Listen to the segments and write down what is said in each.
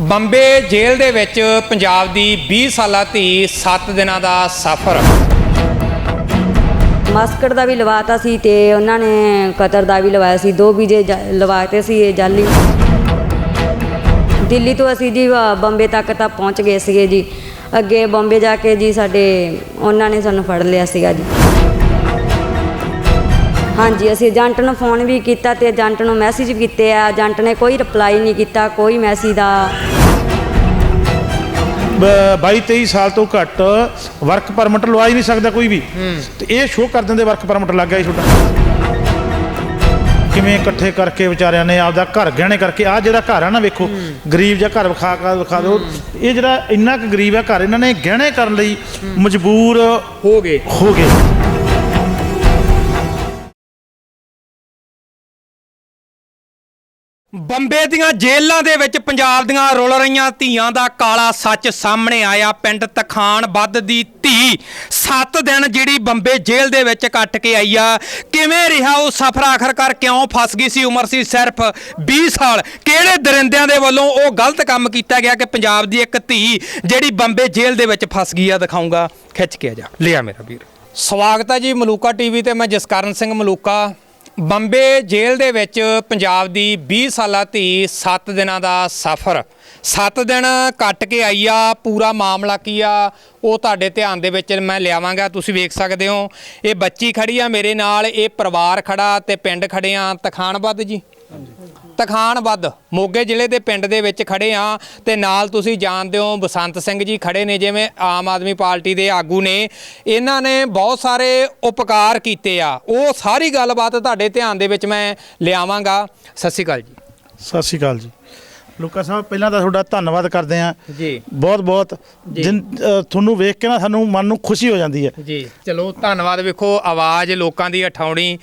ਬੰਬੇ ਜੇਲ੍ਹ ਦੇ ਵਿੱਚ ਪੰਜਾਬ ਦੀ 20 ਸਾਲਾ ਧੀ 7 ਦਿਨਾਂ ਦਾ ਸਫ਼ਰ। ਮਸਕਟ ਦਾ ਵੀ ਲਵਾਤਾ ਸੀ ਤੇ ਉਹਨਾਂ ਨੇ ਕਤਰ ਦਾ ਵੀ ਲਵਾਇਆ ਸੀ। ਦੋ ਵੀਜ਼ੇ ਜਾ- ਲਵਾਤੇ ਸੀ ਇਹ ਜਾਲੀ। ਦਿੱਲੀ ਤੋਂ ਅਸੀਂ ਜੀ ਅ, ਬੰਬੇ ਤੱਕ ਤਾਂ ਪਹੁੰਚ ਗਏ ਸੀਗੇ ਜੀ। ਅੱਗੇ ਬੰਬੇ ਜਾ ਕੇ ਜੀ ਸਾਡੇ ਉਹਨਾਂ ਨੇ ਸਾਨੂੰ ਫੜ ਲਿਆ ਸੀਗਾ ਜੀ। ਹਾਂਜੀ ਅਸੀਂ ਏਜੰਟ ਨੂੰ ਫੋਨ ਵੀ ਕੀਤਾ ਤੇ ਏਜੰਟ ਨੂੰ ਮੈਸੇਜ ਵੀ ਕੀਤੇ ਆ। ਏਜੰਟ ਨੇ ਕੋਈ ਰਿਪਲਾਈ ਨਹੀਂ ਕੀਤਾ ਕੋਈ ਮੈਸੇਜ ਦਾ। 22 23 ਸਾਲ ਤੋਂ ਘੱਟ ਵਰਕ ਪਰਮਿਟ ਲਵਾ ਹੀ ਨਹੀਂ ਸਕਦਾ ਕੋਈ ਵੀ। ਤੇ ਇਹ ਸ਼ੋਅ ਕਰ ਦਿੰਦੇ ਵਰਕ ਪਰਮਿਟ ਲੱਗ ਗਿਆ ਜੀ ਤੁਹਾਡਾ। ਕਿਵੇਂ ਇਕੱਠੇ ਕਰਕੇ ਵਿਚਾਰਿਆਂ ਨੇ ਆਪਦਾ ਘਰ ਗਹਿਣੇ ਕਰਕੇ ਆ ਜਿਹੜਾ ਘਰ ਆ ਨਾ ਵੇਖੋ ਗਰੀਬ ਜਿਹਾ ਘਰ ਵਿਖਾ ਕੇ ਵਿਖਾ ਦਿਓ। ਇਹ ਜਿਹੜਾ ਇੰਨਾ ਕੁ ਗਰੀਬ ਹੈ ਘਰ ਇਹਨਾਂ ਨੇ ਗਹਿਣੇ ਕਰਨ ਲਈ ਮਜਬੂਰ ਹੋ ਗਏ। ਹੋ ਗਏ। ਬੰਬੇ ਦੀਆਂ ਜੇਲ੍ਹਾਂ ਦੇ ਵਿੱਚ ਪੰਜਾਬ ਦੀਆਂ ਰੁਲ ਰਹੀਆਂ ਧੀਆਂ ਦਾ ਕਾਲਾ ਸੱਚ ਸਾਹਮਣੇ ਆਇਆ। ਪਿੰਡ ਤਖਾਨ ਬੱਦ ਦੀ ਧੀ 7 ਦਿਨ ਜਿਹੜੀ ਬੰਬੇ ਜੇਲ੍ਹ ਦੇ ਵਿੱਚ ਕੱਟ ਕੇ ਆਈ ਆ। ਕਿਵੇਂ ਰਿਹਾ ਉਹ ਸਫ਼ਰ? ਆਖਰਕਾਰ ਕਿਉਂ ਫਸ ਗਈ ਸੀ ਉਮਰ ਸੀ ਸਿਰਫ 20 ਸਾਲ? ਕਿਹੜੇ ਦਰਿੰਦਿਆਂ ਦੇ ਵੱਲੋਂ ਉਹ ਗਲਤ ਕੰਮ ਕੀਤਾ ਗਿਆ ਕਿ ਪੰਜਾਬ ਦੀ ਇੱਕ ਧੀ ਜਿਹੜੀ ਬੰਬੇ ਜੇਲ੍ਹ ਦੇ ਵਿੱਚ ਫਸ ਗਈ ਆ? ਦਿਖਾਉਂਗਾ ਖਿੱਚ ਕੇ ਆ ਜਾ। ਲਿਆ ਮੇਰਾ ਵੀਰ। ਸਵਾਗਤ ਹੈ ਜੀ ਮਲੂਕਾ ਟੀਵੀ ਤੇ। ਮੈਂ ਜਸਕਰਨ ਸਿੰਘ ਮਲੂਕਾ। ਬੰਬੇ ਜੇਲ੍ਹ ਦੇ ਵਿੱਚ ਪੰਜਾਬ ਦੀ 20 ਸਾਲਾ ਧੀ 7 ਦਿਨਾਂ ਦਾ ਸਫ਼ਰ। 7 ਦਿਨ ਕੱਟ ਕੇ ਆਈ ਆ, ਪੂਰਾ ਮਾਮਲਾ ਕੀ ਆ, ਉਹ ਤੁਹਾਡੇ ਧਿਆਨ ਦੇ ਵਿੱਚ ਮੈਂ ਲਿਆਵਾਂਗਾ, ਤੁਸੀਂ ਵੇਖ ਸਕਦੇ ਹੋ। ਇਹ ਬੱਚੀ ਖੜੀ ਆ ਮੇਰੇ ਨਾਲ, ਇਹ ਪਰਿਵਾਰ ਖੜਾ ਤੇ ਪਿੰਡ ਖੜੇ ਆ। ਤਖਾਨਬੱਦ ਜੀ। ਤਖਾਨਬੱਦ ਮੋਗੇ ਜ਼ਿਲ੍ਹੇ ਦੇ ਪਿੰਡ ਦੇ ਵਿੱਚ ਖੜੇ ਆ ਤੇ ਨਾਲ ਤੁਸੀਂ ਜਾਣਦੇ ਹੋ ਬਸੰਤ ਸਿੰਘ ਜੀ ਖੜੇ ਨੇ, ਜਿਵੇਂ ਆਮ ਆਦਮੀ ਪਾਰਟੀ ਦੇ ਆਗੂ ਨੇ। ਇਹਨਾਂ ਨੇ ਬਹੁਤ ਸਾਰੇ ਉਪਕਾਰ ਕੀਤੇ ਆ। ਉਹ ਸਾਰੀ ਗੱਲਬਾਤ ਤੁਹਾਡੇ ਧਿਆਨ ਦੇ ਵਿੱਚ ਮੈਂ ਲਿਆਵਾਂਗਾ। ਸਤਿ ਸ਼੍ਰੀ ਅਕਾਲ ਜੀ। ਸਤਿ ਸ਼੍ਰੀ ਅਕਾਲ ਜੀ। ਲੋਕਾਂ ਸਾਹਿਬ ਪਹਿਲਾਂ ਤਾਂ ਤੁਹਾਡਾ ਧੰਨਵਾਦ ਕਰਦੇ ਹਾਂ। ਜੀ। ਬਹੁਤ ਬਹੁਤ। ਜਿਨ ਤੁਹਾਨੂੰ ਵੇਖ ਕੇ ਨਾ ਸਾਨੂੰ ਮਨ ਨੂੰ ਖੁਸ਼ੀ ਹੋ ਜਾਂਦੀ ਹੈ। ਜੀ। ਚਲੋ ਧੰਨਵਾਦ ਵੇਖੋ ਆਵਾਜ਼ ਲੋਕਾਂ ਦੀ ਉਠਾਉਣੀ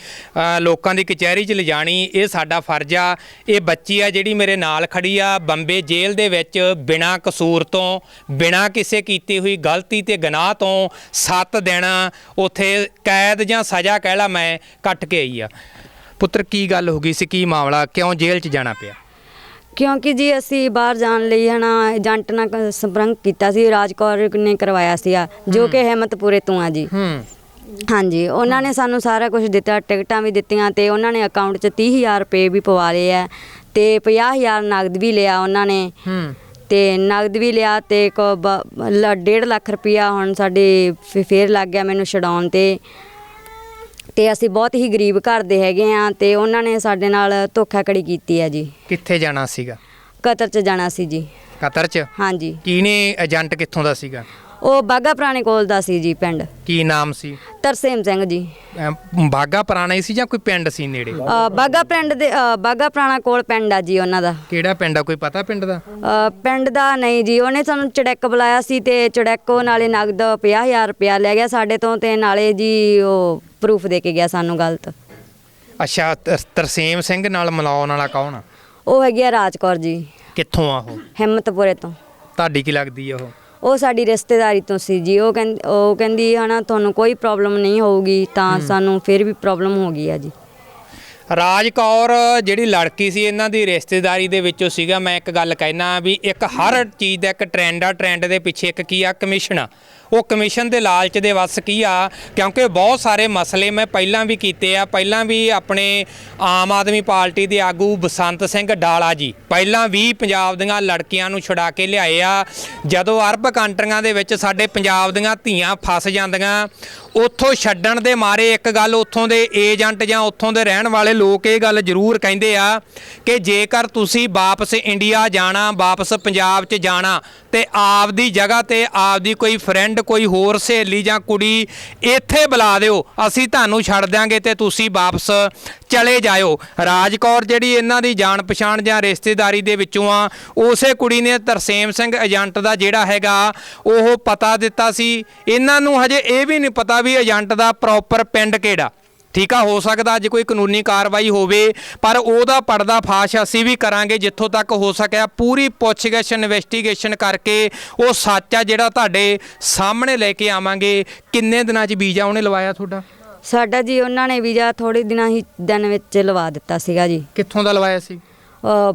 ਲੋਕਾਂ ਦੀ ਕਚਹਿਰੀ 'ਚ ਲਿਜਾਣੀ ਇਹ ਸਾਡਾ ਫਰਜ਼ ਆ। ਇਹ ਬੱਚੀ ਆ ਜਿਹੜੀ ਮੇਰੇ ਨਾਲ ਖੜੀ ਆ ਬੰਬੇ ਜੇਲ੍ਹ ਦੇ ਵਿੱਚ ਬਿਨਾਂ ਕਸੂਰ ਤੋਂ ਬਿਨਾਂ ਕਿਸੇ ਕੀਤੀ ਹੋਈ ਗਲਤੀ ਤੇ ਗੁਨਾਹ ਤੋਂ 7 ਦਿਨ ਉਥੇ ਕੈਦ ਜਾਂ ਸਜ਼ਾ ਕਹਿ ਲਾ ਮੈਂ ਕੱਟ ਕੇ ਆਈ ਆ। ਪੁੱਤਰ ਕੀ ਗੱਲ ਹੋ ਗਈ ਸੀ? ਕੀ ਮਾਮਲਾ? ਕਿਉਂ ਜੇਲ੍ਹ 'ਚ ਜਾਣਾ ਪਿਆ? ਕਿਉਂਕਿ ਜੀ ਅਸੀਂ ਬਾਹਰ ਜਾਣ ਲਈ ਹਨਾ ਏਜੰਟ ਨਾਲ ਕ- ਸੰਪਰਕ ਕੀਤਾ ਸੀ ਰਾਜਕੌਰ ਨੇ ਕਰਵਾਇਆ ਸੀਗਾ ਜੋ ਕਿ ਹਿੰਮਤਪੁਰੇ ਤੋਂ ਆ ਜੀ। ਹੂੰ। ਹਾਂਜੀ ਉਹਨਾਂ ਨੇ ਸਾਨੂੰ ਸਾਰਾ ਕੁਝ ਦਿੱਤਾ ਟਿਕਟਾਂ ਵੀ ਦਿੱਤੀਆਂ ਤੇ ਉਹਨਾਂ ਨੇ ਅਕਾਊਂਟ 'ਚ 30000 ਰੁਪਏ ਵੀ ਪਵਾ ਲਏ ਆ ਤੇ 50000 ਨਗਦ ਵੀ ਲਿਆ ਉਹਨਾਂ ਨੇ। ਹੂੰ। ਤੇ ਨਗਦ ਵੀ ਲਿਆ ਤੇ ਕੋ 1.5 ਲੱਖ ਰੁਪਇਆ ਹੁਣ ਸਾਡੇ ਫ- ਫੇਰ ਲੱਗ ਗਿਆ ਮੈਨੂੰ ਛਡਾਉਣ ਤੇ। ਤੇ ਅਸੀਂ ਬਹੁਤ ਹੀ ਗਰੀਬ ਘਰ ਦੇ ਹੈਗੇ ਆ ਤੇ ਉਹਨਾਂ ਨੇ ਸਾਡੇ ਨਾਲ ਧੋਖਾਕੜੀ ਕੀਤੀ ਹੈ ਜੀ। ਕਿੱਥੇ ਜਾਣਾ ਸੀਗਾ? ਕਤਰ 'ਚ ਜਾਣਾ ਸੀ ਜੀ। ਕਤਰ 'ਚ? ਹਾਂਜੀ। ਕਿਹਨੇ ਏਜੰਟ ਕਿੱਥੋਂ ਦਾ ਸੀਗਾ? ਉਹ ਬਾਗਾ ਪੁਰਾਣੇ ਕੋਲ ਦਾ ਸੀ ਜੀ ਪਿੰਡ। ਕੀ ਨਾਮ ਸੀ? ਤਰਸੇਮ ਸਿੰਘ ਜੀ। ਅਮ ਬਾਗਾ ਪੁਰਾਣਾ ਹੀ ਸੀ ਜਾਂ ਕੋਈ ਪਿੰਡ ਸੀ ਨੇੜੇ? ਅ, ਬਾਗਾ ਪਿੰਡ ਦੇ ਅ, ਬਾਗਾ ਪੁਰਾਣਾ ਕੋਲ ਪਿੰਡ ਆ ਜੀ ਉਹਨਾਂ ਦਾ। ਕਿਹੜਾ ਪਿੰਡ ਆ? ਕੋਈ ਪਤਾ ਪਿੰਡ ਦਾ? ਅ, ਪਿੰਡ ਦਾ ਨਹੀਂ ਜੀ। ਉਹਨੇ ਸਾਨੂੰ ਚੜੈਕ ਬੁਲਾਇਆ ਸੀ ਤੇ ਚੜੈਕੋ ਨਾਲੇ ਨਗਦ 50000 ਰੁਪਇਆ ਲੈ ਗਿਆ ਸਾਡੇ ਤੋਂ ਤੇ ਨਾਲੇ ਜੀ ਉਹ ਪ੍ਰੂਫ ਦੇ ਕੇ ਗਿਆ ਸਾਨੂੰ ਗਲਤ। ਅੱਛਾ ਤਰ- ਤਰਸੇਮ ਸਿੰਘ ਨਾਲ ਮਿਲਾਉਣ ਵਾਲਾ ਕੌਣ ਆ? ਉਹ ਹੈਗੀ ਆ ਰਾਜਕੌਰ ਜੀ। ਕਿੱਥੋਂ ਆ ਉਹ? ਹਿੰਮਤਪੁਰੇ ਤੋਂ। ਤੁਹਾਡੀ ਕੀ ਲੱਗਦੀ ਆ ਉਹ? ਉਹ ਸਾਡੀ ਰਿਸ਼ਤੇਦਾਰੀ ਤੋਂ ਸੀ ਜੀ। ਉਹ ਕਹਿੰਦੀ ਉਹ ਕਹਿੰਦੀ ਹਨਾ ਤੁਹਾਨੂੰ ਕੋਈ ਪ੍ਰੋਬਲਮ ਨਹੀਂ ਹੋਊਗੀ ਤਾਂ ਸਾਨੂੰ ਫਿਰ ਵੀ ਪ੍ਰੋਬਲਮ ਹੋ ਗਈ ਆ ਜੀ। ਰਾਜ ਕੌਰ ਜਿਹੜੀ ਲੜਕੀ ਸੀ ਇਹਨਾਂ ਦੀ ਰਿਸ਼ਤੇਦਾਰੀ ਦੇ ਵਿੱਚੋਂ ਸੀਗਾ। ਮੈਂ ਇੱਕ ਗੱਲ ਕਹਿਣਾ ਵੀ ਇੱਕ ਹਰ ਚੀਜ਼ ਦਾ ਇੱਕ ਟ੍ਰੈਂਡ ਆ। ਟ੍ਰੈਂਡ ਦੇ ਪਿੱਛੇ ਇੱਕ ਕੀ ਆ? ਕਮਿਸ਼ਨ ਆ। ਉਹ ਕਮਿਸ਼ਨ ਦੇ ਲਾਲਚ ਦੇ ਵੱਸ ਕੀ ਆ? ਕਿਉਂਕਿ ਬਹੁਤ ਸਾਰੇ ਮਸਲੇ ਮੈਂ ਪਹਿਲਾਂ ਵੀ ਕੀਤੇ ਆ। ਪਹਿਲਾਂ ਵੀ ਆਪਣੇ ਆਮ ਆਦਮੀ ਪਾਰਟੀ ਦੇ ਆਗੂ ਬਸੰਤ ਸਿੰਘ ਡਾਲਾ ਜੀ ਪਹਿਲਾਂ ਵੀ ਪੰਜਾਬ ਦੀਆਂ ਲੜਕੀਆਂ ਨੂੰ ਛੁਡਾ ਕੇ ਲਿਆਏ ਆ। ਜਦੋਂ ਅਰਬ ਕੰਟਰੀਆਂ ਦੇ ਵਿੱਚ ਸਾਡੇ ਪੰਜਾਬ ਦੀਆਂ ਧੀਆਂ ਫਸ ਜਾਂਦੀਆਂ, ਉੱਥੋਂ ਛੱਡਣ ਦੇ ਮਾਰੇ ਇੱਕ ਗੱਲ ਉੱਥੋਂ ਦੇ ਏਜੰਟ ਜਾਂ ਉੱਥੋਂ ਦੇ ਰਹਿਣ ਵਾਲੇ ਲੋਕ ਇਹ ਗੱਲ ਜ਼ਰੂਰ ਕਹਿੰਦੇ ਆ ਕਿ ਜੇਕਰ ਤੁਸੀਂ ਵਾਪਸ ਇੰਡੀਆ ਜਾਣਾ, ਵਾਪਸ ਪੰਜਾਬ 'ਚ ਜਾਣਾ ਤੇ ਆਪਦੀ ਜਗ੍ਹਾ ਤੇ ਆਪਦੀ ਕੋਈ ਫਰੈਂਡ ਕੋਈ ਹੋਰ ਸਹੇਲੀ ਜਾਂ ਕੁੜੀ ਇੱਥੇ ਬੁਲਾ ਦਿਓ, ਅਸੀਂ ਤੁਹਾਨੂੰ ਛੱਡ ਦਿਆਂਗੇ ਤੇ ਤੁਸੀਂ ਵਾਪਸ ਚਲੇ ਜਾਇਓ। ਰਾਜਕੌਰ ਜਿਹੜੀ ਇਹਨਾਂ ਦੀ ਜਾਣ ਪਛਾਣ ਜਾਂ ਰਿਸ਼ਤੇਦਾਰੀ ਦੇ ਵਿੱਚੋਂ ਆ, ਉਸੇ ਕੁੜੀ ਨੇ ਤਰਸੇਮ ਸਿੰਘ ਏਜੰਟ ਦਾ ਜਿਹੜਾ ਹੈਗਾ, ਉਹ ਪਤਾ ਦਿੱਤਾ ਸੀ। ਇਹਨਾਂ ਨੂੰ ਹਜੇ ਇਹ ਵੀ ਨਹੀਂ ਪਤਾ ਵੀ ਏਜੰਟ ਦਾ ਪ੍ਰੋਪਰ ਪਿੰਡ ਕਿਹੜਾ। ਠੀਕ ਆ ਹੋ ਸਕਦਾ ਅੱਜ ਕੋਈ ਕਾਨੂੰਨੀ ਕਾਰਵਾਈ ਹੋਵੇ ਪਰ ਉਹਦਾ ਪਰਦਾ ਫਾਸ਼ ਅਸੀਂ ਵੀ ਕਰਾਂਗੇ ਜਿੱਥੋਂ ਤੱਕ ਹੋ ਸਕਿਆ। ਪੂਰੀ ਪੁੱਛਗਿੱਛ ਇਨਵੈਸਟੀਗੇਸ਼ਨ ਕਰਕੇ ਉਹ ਸੱਚ ਆ ਜਿਹੜਾ ਤੁਹਾਡੇ ਸਾਹਮਣੇ ਲੈ ਕੇ ਆਵਾਂਗੇ। ਕਿੰਨੇ ਦਿਨਾਂ 'ਚ ਵੀਜ਼ਾ ਉਹਨੇ ਲਵਾਇਆ ਤੁਹਾਡਾ? ਸਾਡਾ ਜੀ ਉਹਨਾਂ ਨੇ ਵੀਜ਼ਾ ਥੋੜੇ ਦਿਨਾਂ ਹੀ ਦਿਨ ਵਿੱਚ ਲਵਾ ਦਿੱਤਾ ਸੀਗਾ ਜੀ। ਕਿੱਥੋਂ ਦਾ ਲਵਾਇਆ ਸੀ?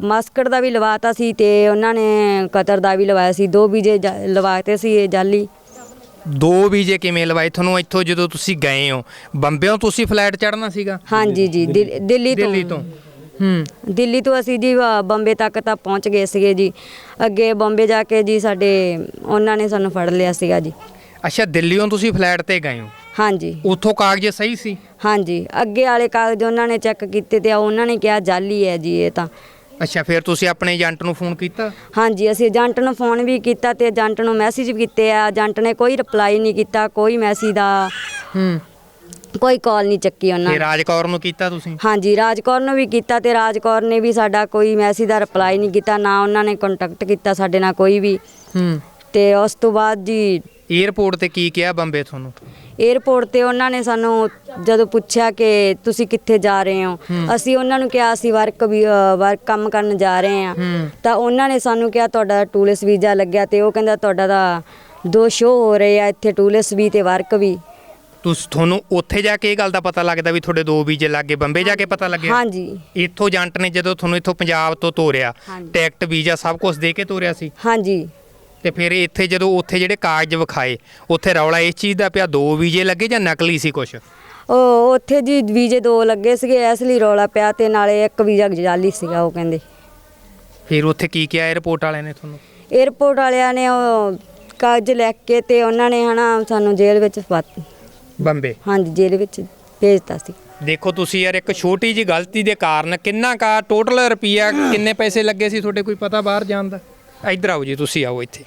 ਮਸਕਟ ਦਾ ਵੀ ਲਵਾਤਾ ਸੀ ਤੇ ਉਹਨਾਂ ਨੇ ਕਤਰ ਦਾ ਵੀ ਲਵਾਇਆ ਸੀ। ਦੋ ਵੀਜ਼ੇ ਲਵਾਤੇ ਸੀ ਇਹ ਜਾਲੀ। ਦੋ ਵੀਜ਼ੇ ਕਿਵੇਂ ਲਵਾਏ? ਤੁਹਾਨੂੰ ਇੱਥੋਂ ਜਦੋਂ ਤੁਸੀਂ ਗਏ ਹੋ ਬੰਬਿਓਂ ਤੁਸੀਂ ਫਲਾਈਟ ਚੜਨਾ ਸੀਗਾ? ਹਾਂਜੀ ਜੀ ਦਿਲ- ਦਿੱਲੀ ਤੋਂ। ਦਿੱਲੀ ਤੋਂ। ਹੂੰ। ਦਿੱਲੀ ਤੋਂ ਅਸੀਂ ਜੀ ਅ, ਬੰਬੇ ਤੱਕ ਤਾਂ ਪਹੁੰਚ ਗਏ ਸੀਗੇ ਜੀ। ਅੱਗੇ ਬੰਬੇ ਜਾ ਕੇ ਜੀ ਸਾਡੇ ਉਹਨਾਂ ਨੇ ਸਾਨੂੰ ਫੜ ਲਿਆ ਸੀਗਾ ਜੀ। ਅੱਛਾ ਦਿੱਲੀੋਂ ਤੁਸੀਂ ਫਲਾਈਟ ਤੇ ਗਏ ਹੋ? ਹਾਂਜੀ। ਉੱਥੋਂ ਕਾਗਜ਼ ਸਹੀ ਸੀ? ਹਾਂਜੀ। ਅੱਗੇ ਵਾਲੇ ਕਾਗਜ਼ ਉਹਨਾਂ ਨੇ ਚੈੱਕ ਕੀਤੇ ਤੇ ਉਹਨਾਂ ਨੇ ਕਿਹਾ ਜਾਲੀ ਹੈ ਜੀ ਇਹ ਤਾਂ। ਅੱਛਾ ਫਿਰ ਤੁਸੀਂ ਆਪਣੇ ਏਜੰਟ ਨੂੰ ਫੋਨ ਕੀਤਾ? ਹਾਂਜੀ ਅਸੀਂ ਏਜੰਟ ਨੂੰ ਫੋਨ ਵੀ ਕੀਤਾ ਤੇ ਏਜੰਟ ਨੂੰ ਮੈਸੇਜ ਵੀ ਕੀਤੇ ਆ। ਏਜੰਟ ਨੇ ਕੋਈ ਰਿਪਲਾਈ ਨਹੀਂ ਕੀਤਾ ਕੋਈ ਮੈਸੇਜ ਦਾ ਹੂੰ। ਕੋਈ ਕਾਲ ਨਹੀਂ ਚੱਕੀ ਉਹਨਾਂ ਤੇ ਨੇ। ਰਾਜਕੌਰ ਨੂੰ ਕੀਤਾ ਤੁਸੀਂ? ਹਾਂਜੀ ਰਾਜਕੌਰ ਨੂੰ ਵੀ ਕੀਤਾ ਤੇ ਰਾਜਕੌਰ ਨੇ ਵੀ ਸਾਡਾ ਕੋਈ ਮੈਸੇਜ ਦਾ ਰਿਪਲਾਈ ਨਹੀਂ ਕੀਤਾ ਨਾ ਉਹਨਾਂ ਨੇ ਕੰਟੈਕਟ ਕੀਤਾ ਸਾਡੇ ਨਾਲ ਕੋਈ ਵੀ। ਹੂੰ। ਤੇ ਉਸ ਤੋਂ ਬਾਅਦ ਜੀ 에ਅਰਪੋਰਟ ਤੇ ਕੀ ਕਿਹਾ ਬੰਬੇ ਤੁਹਾਨੂੰ? 에ਅਰਪੋਰਟ ਤੇ ਉਹਨਾਂ ਨੇ ਸਾਨੂੰ ਜਦੋਂ ਪੁੱਛਿਆ ਕਿ ਤੁਸੀਂ ਕਿੱਥੇ ਜਾ ਰਹੇ ਹੋ ਅਸੀਂ ਉਹਨਾਂ ਨੂੰ ਕਿਹਾ ਅਸੀਂ ਵਰਕ ਵਰਕ ਕੰਮ ਕਰਨ ਜਾ ਰਹੇ ਹਾਂ। ਤਾਂ ਉਹਨਾਂ ਨੇ ਸਾਨੂੰ ਕਿਹਾ ਤੁਹਾਡਾ ਟੂਰਿਸਟ ਵੀਜ਼ਾ ਲੱਗਿਆ ਤੇ ਉਹ ਕਹਿੰਦਾ ਤੁਹਾਡਾ ਤਾਂ ਦੋ ਸ਼ੋਅ ਹੋ ਰਹੇ ਆ ਇੱਥੇ ਟੂਰਿਸਟ ਵੀ ਤੇ ਵਰਕ ਵੀ। ਤੁਸੀਂ ਤੁਹਾਨੂੰ ਉੱਥੇ ਜਾ ਕੇ ਇਹ ਗੱਲ ਦਾ ਪਤਾ ਲੱਗਦਾ ਵੀ ਤੁਹਾਡੇ ਦੋ ਵੀਜ਼ੇ ਲੱਗੇ ਬੰਬੇ ਜਾ ਕੇ ਪਤਾ ਲੱਗਿਆ? ਹਾਂਜੀ। ਇੱਥੋਂ ਏਜੰਟ ਨੇ ਜਦੋਂ ਤੁਹਾਨੂੰ ਇੱਥੋਂ ਪੰਜਾਬ ਤੋਂ ਤੋਰਿਆ। ਟਿਕਟ ਵੀਜ਼ਾ ਸਭ ਕੁਝ ਦੇ ਕੇ ਤੋਰਿਆ ਸੀ? ਹਾਂਜੀ। ਤੇ ਫਿਰ ਇੱਥੇ ਜਦੋਂ ਉੱਥੇ ਜਿਹੜੇ ਕਾਗਜ਼ ਵਿਖਾਏ ਉੱਥੇ ਰੌਲਾ ਇਸ ਚੀਜ਼ ਦਾ ਪਿਆ ਦੋ ਵੀਜ਼ੇ ਲੱਗੇ ਜਾਂ ਨਕਲੀ ਸੀ ਕੁਝ ਉਹ ਉੱਥੇ ਜੀ ਵੀਜ਼ੇ ਦੋ ਲੱਗੇ ਸੀਗੇ ਇਸ ਲਈ ਰੌਲਾ ਪਿਆ ਤੇ ਨਾਲੇ ਇੱਕ ਵੀਜ਼ਾ ਜਾਲੀ ਸੀਗਾ ਉਹ ਕਹਿੰਦੇ। ਫਿਰ ਉੱਥੇ ਕੀ ਕਿਹਾ 에어ਪੋਰਟ ਵਾਲਿਆਂ ਨੇ ਤੁਹਾਨੂੰ? 에어ਪੋਰਟ ਵਾਲਿਆਂ ਨੇ ਉਹ ਕਾਗਜ਼ ਲੈ ਕੇ ਤੇ ਉਹਨਾਂ ਨੇ ਹਨਾ ਸਾਨੂੰ ਜੇਲ੍ਹ ਵਿੱਚ ਪਾ- ਬੰਬੇ? ਹਾਂਜੀ ਜੇਲ੍ਹ ਵਿੱਚ ਭੇਜਤਾ ਸੀ। ਦੇਖੋ ਤੁਸੀਂ ਯਾਰ ਇੱਕ ਛੋਟੀ ਜੀ ਗਲਤੀ ਦੇ ਕਾਰਨ ਕਿੰਨਾ ਕਾ ਟੋਟਲ ਰੁਪਈਆ ਕਿੰਨੇ ਪੈਸੇ ਲੱਗੇ ਸੀ ਤੁਹਾਡੇ ਕੋਈ ਪਤਾ ਬਾਹਰ ਜਾਣ ਦਾ? ਇੱਧਰ ਆਓ ਜੀ ਤੁਸੀਂ ਆਓ ਇੱਥੇ।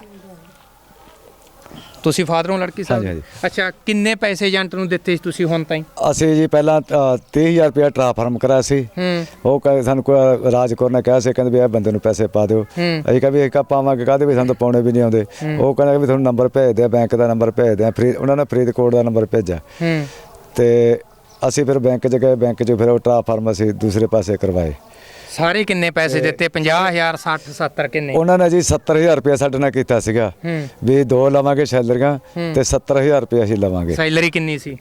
ਤੁਸੀਂ ਫਾਦਰ ਲੜਕੀ ਸਾਹਿਬ? ਹਾਂਜੀ, ਅੱਛਾ ਕਿੰਨੇ ਪੈਸੇ ਏਜੰਟ ਨੂੰ ਦਿੱਤੇ ਸੀ ਤੁਸੀਂ ਹੁਣ ਤਾਈਂ? ਅਸੀਂ ਜੀ ਪਹਿਲਾਂ 30000 ਰੁਪਇਆ ਟ੍ਰਾਂਸਫਾਰਮ ਕਰਾਇਆ ਸੀ। ਹੂੰ। ਉਹ ਕਹਿੰਦੇ ਸਾਨੂੰ ਕੋਈ ਰਾਜਕੌਰ ਨੇ ਕਿਹਾ ਸੀ ਕਹਿੰਦੇ ਵੀ ਇਹ ਬੰਦੇ ਨੂੰ ਪੈਸੇ ਪਾ ਦਿਓ। ਹੂੰ। ਅਸੀਂ ਕਿਹਾ ਵੀ ਇਹ ਕਾ ਪਾਵਾਂਗੇ ਕਾਹਦੇ ਵੀ ਸਾਨੂੰ ਤਾਂ ਪਾਉਣੇ ਵੀ ਨਹੀਂ ਆਉਂਦੇ। ਉਹ ਕਹਿੰਦਾ ਵੀ ਤੁਹਾਨੂੰ ਨੰਬਰ ਭੇਜ ਦਿਆ ਬੈਂਕ ਦਾ ਨੰਬਰ ਭੇਜ ਦਿਆ ਫਰੀਦ ਉਹਨਾਂ ਨੇ ਫਰੀਦਕੋਟ ਦਾ ਨੰਬਰ ਭੇਜਿਆ। ਹੂੰ। ਤੇ ਅਸੀਂ ਫਿਰ ਬੈਂਕ 'ਚ ਗਏ ਬੈਂਕ 'ਚ ਫਿਰ ਉਹ ਟ੍ਰਾਂਸਫਾਰਮ ਅਸੀਂ ਦੂਸਰੇ ਪਾਸੇ ਕਰਵਾਏ। ਸਾਰੇ ਕਿੰਨੇ ਪੈਸੇ ਦਿੱਤੇ? 50000 60 70 ਕਿੰਨੇ? ਉਹਨਾਂ ਨੇ ਜੀ 70000 ਰੁਪਇਆ ਸਾਡੇ ਨਾਲ ਕੀਤਾ ਸੀਗਾ। ਹੂੰ। ਵੀ ਦੋ ਲਵਾਂਗੇ ਸੈਲਰੀਆਂ ਤੇ 70000 ਰੁਪਇਆ ਅਸੀਂ ਲਵਾਂਗੇ। ਸੈਲਰੀ ਕਿੰਨੀ ਸੀ?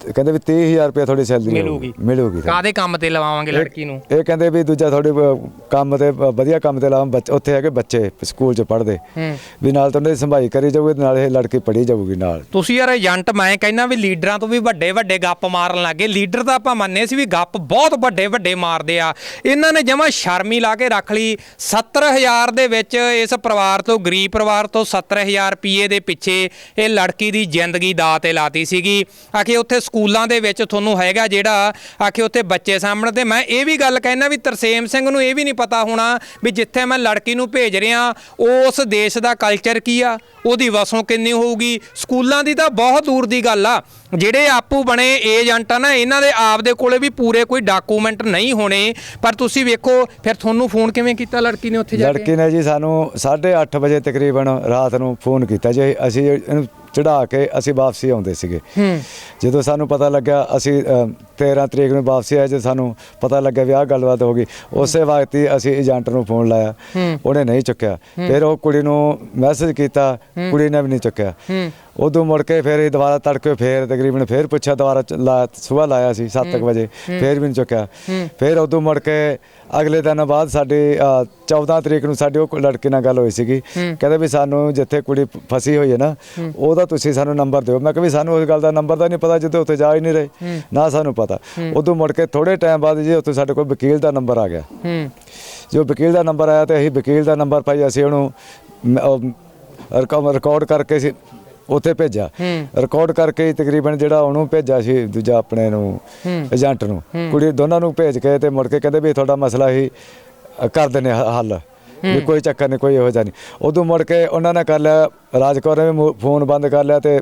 ਤੇ ਕਹਿੰਦੇ ਵੀ 30000 ਰੁਪਇਆ ਤੁਹਾਡੀ ਸੈਲਰੀ ਮਿਲੂਗੀ। ਮਿਲੂਗੀ। ਕਾਦੇ ਕੰਮ ਤੇ ਲਵਾਵਾਂਗੇ ਲੜਕੀ ਨੂੰ? ਇਹ ਕਹਿੰਦੇ ਵੀ ਦੂਜਾ ਤੁਹਾਡੇ ਅਹ, ਕੰਮ ਤੇ ਅਹ, ਵਧੀਆ ਕੰਮ ਤੇ ਲਾਵਾਂ ਬੱਚੇ ਉੱਥੇ ਹੈਗੇ ਬੱਚੇ ਸਕੂਲ 'ਚ ਪੜ੍ਹਦੇ। ਹੂੰ। ਵੀ ਨਾਲ ਤਾਂ ਉਹਨਾਂ ਦੀ ਸੰਭਾਈ ਕਰੀ ਜਾਊਗੀ ਤੇ ਨਾਲ ਇਹ ਲੜਕੀ ਪੜ੍ਹੀ ਜਾਊਗੀ ਨਾਲ। ਤੁਸੀਂ ਯਾਰ ਏਜੰਟ ਮੈਂ ਕਹਿੰਦਾ ਵੀ ਲੀਡਰਾਂ ਤੋਂ ਵੀ ਵੱਡੇ ਵੱਡੇ ਗੱਪ ਮਾਰਨ ਲੱਗੇ। ਲੀਡਰ ਤਾਂ ਆਪਾਂ ਮੰਨੇ ਸੀ ਵੀ ਗੱਪ ਬਹੁਤ ਵੱਡੇ ਵੱਡੇ ਮਾਰਦੇ ਆ। ਇਹਨਾਂ ਨੇ ਜਮਾ ਸ਼ਰਮੀ ਲਾ ਕੇ ਰੱਖ ਲਈ। 70000 ਦੇ ਵਿੱਚ ਇਸ ਪਰਿਵਾਰ ਤੋਂ ਗਰੀਬ ਪਰਿਵਾਰ ਤੋਂ 70000 ਰੁਪਏ ਦੇ ਪਿੱਛੇ ਇਹ ਲੜਕੀ ਦੀ ਜ਼ਿੰਦਗੀ ਦਾਅ ਤੇ ਲਾਤੀ ਸੀਗੀ। ਆਖੇ ਉੱਥੇ ਸਕੂਲਾਂ ਦੇ ਵਿੱਚ ਤੁਹਾਨੂੰ ਹੈਗਾ ਜਿਹੜਾ ਆਖੇ ਉੱਥੇ ਬੱਚੇ ਸਾਹਮਣੇ ਤੇ ਮੈਂ ਇਹ ਵੀ ਗੱਲ ਕਹਿਣਾ ਵੀ ਤਰਸੇਮ ਸਿੰਘ ਨੂੰ ਇਹ ਵੀ ਨਹੀਂ ਪਤਾ ਹੋਣਾ ਵੀ ਜਿੱਥੇ ਮੈਂ ਲੜਕੀ ਨੂੰ ਭੇਜ ਰਿਹਾ, ਉਸ ਦੇਸ਼ ਦਾ ਕਲਚਰ ਕੀ ਆ, ਉਹਦੀ ਵਸੋਂ ਕਿੰਨੀ ਹੋਊਗੀ, ਸਕੂਲਾਂ ਦੀ ਤਾਂ ਬਹੁਤ ਦੂਰ ਦੀ ਗੱਲ ਆ। ਜਿਹੜੇ ਆਪੂ ਬਣੇ ਏਜੰਟ ਆ ਨਾ, ਇਹਨਾਂ ਦੇ ਆਪ ਦੇ ਕੋਲੇ ਵੀ ਪੂਰੇ ਕੋਈ ਡਾਕੂਮੈਂਟ ਨਹੀਂ ਹੋਣੇ। ਪਰ ਤੁਸੀਂ ਵੇਖੋ, ਫਿਰ ਤੁਹਾਨੂੰ ਫੋਨ ਕਿਵੇਂ ਕੀਤਾ ਲੜਕੀ ਨੇ ਉੱਥੇ ਜਾ ਕੇ? ਲੜਕੀ ਨੇ ਜੀ ਸਾਨੂੰ 8:30 ਵਜੇ ਤਕਰੀਬਨ ਰਾਤ ਨੂੰ ਫੋਨ ਕੀਤਾ। ਜੀ ਅਸੀਂ ਚੜਾ ਕੇ ਅਸੀਂ ਵਾਪਸੀ ਆਉਂਦੇ ਸੀਗੇ। ਜਦੋਂ ਸਾਨੂੰ ਪਤਾ ਲੱਗਾ ਅਸੀਂ ਅਹ, 13 ਤਰੀਕ ਨੂੰ ਵਾਪਸੀ ਆਏ ਜੇ ਸਾਨੂੰ ਪਤਾ ਲੱਗਾ ਵੀ ਆਹ ਗੱਲਬਾਤ ਹੋ ਗਈ ਉਸੇ ਵਕਤ ਹੀ ਅਸੀਂ ਏਜੰਟ ਨੂੰ ਫੋਨ ਲਾਇਆ। ਉਹਨੇ ਨਹੀਂ ਚੁੱਕਿਆ। ਫਿਰ ਉਹ ਕੁੜੀ ਨੂੰ ਮੈਸੇਜ ਕੀਤਾ ਕੁੜੀ ਨੇ ਵੀ ਨਹੀਂ ਚੁੱਕਿਆ। ਉਦੋਂ ਮੁੜ ਕੇ ਫਿਰ ਇਹ ਦੁਬਾਰਾ ਤੜਕੇ ਫੇਰ ਤਕਰੀਬਨ ਫੇਰ ਪੁੱਛਿਆ ਦੁਬਾਰਾ ਸਵੇਰ ਲਾਇਆ ਸੀ 7 ਵਜੇ ਫੇਰ ਵੀ ਨਹੀਂ ਚੁੱਕਿਆ। ਫੇਰ ਉਦੋਂ ਮੁੜ ਕੇ ਅਗਲੇ ਦਿਨ ਬਾਅਦ ਸਾਡੀ ਅਹ, 14 ਤਰੀਕ ਨੂੰ ਸਾਡੀ ਉਹ ਲੜਕੀ ਨਾਲ ਗੱਲ ਹੋਈ ਸੀਗੀ। ਕਹਿੰਦੇ ਵੀ ਸਾਨੂੰ ਜਿੱਥੇ ਕੁੜੀ ਫਸੀ ਹੋਈ ਹੈ ਨਾ ਉਹਦਾ ਤੁਸੀਂ ਸਾਨੂੰ ਨੰਬਰ ਦਿਓ। ਮੈਂ ਕਿਹਾ ਵੀ ਸਾਨੂੰ ਉਸ ਗੱਲ ਦਾ ਨੰਬਰ ਦਾ ਨਹੀਂ ਪਤਾ ਜਿੱਥੇ ਉੱਥੇ ਜਾ ਹੀ ਨਹੀਂ ਰਹੇ। ਨਾ ਸਾਨੂੰ ਪਤਾ। ਉਦੋਂ ਮੁੜ ਕੇ ਥੋੜੇ ਟਾਈਮ ਬਾਅਦ ਜੀ ਉੱਥੇ ਸਾਡੇ ਕੋਲ ਵਕੀਲ ਦਾ ਨੰਬਰ ਆ ਗਿਆ। ਜੋ ਵਕੀਲ ਦਾ ਨੰਬਰ ਆਇਆ ਤੇ ਅਸੀਂ ਵਕੀਲ ਦਾ ਨੰਬਰ ਪਾਈ ਅਸੀਂ ਉਹਨੂੰ ਰਿਕਾਰਡ ਕਰਕੇ ਸੀ ਉੱਥੇ ਭੇਜਿਆ। ਰਿਕਾਰਡ ਕਰਕੇ ਤਕਰੀਬਨ ਜਿਹੜਾ ਉਹਨੂੰ ਭੇਜਿਆ ਸੀ ਦੂਜਾ ਆਪਣੇ ਨੂੰ ਏਜੰਟ ਨੂੰ। ਕੁੜੀ ਦੋਨਾਂ ਨੂੰ ਭੇਜ ਕੇ ਤੇ ਮੁੜ ਕੇ ਕਹਿੰਦੇ ਵੀ ਤੁਹਾਡਾ ਮਸਲਾ ਹੀ ਕਰ ਹਾਂ ਹੱਲ। ਵੀ ਕੋਈ ਚੱਕਰ ਨਹੀਂ ਕੋਈ ਇਹੋ ਜਿਹਾ ਨਹੀਂ ਉਦੋਂ ਮੁੜ ਕੇ ਉਹਨਾਂ ਨੇ ਕਰ ਲਿਆ ਰਾਜਕੌਰ ਨੇ ਵੀ ਫੋਨ ਬੰਦ ਕਰ ਲਿਆ ਤੇ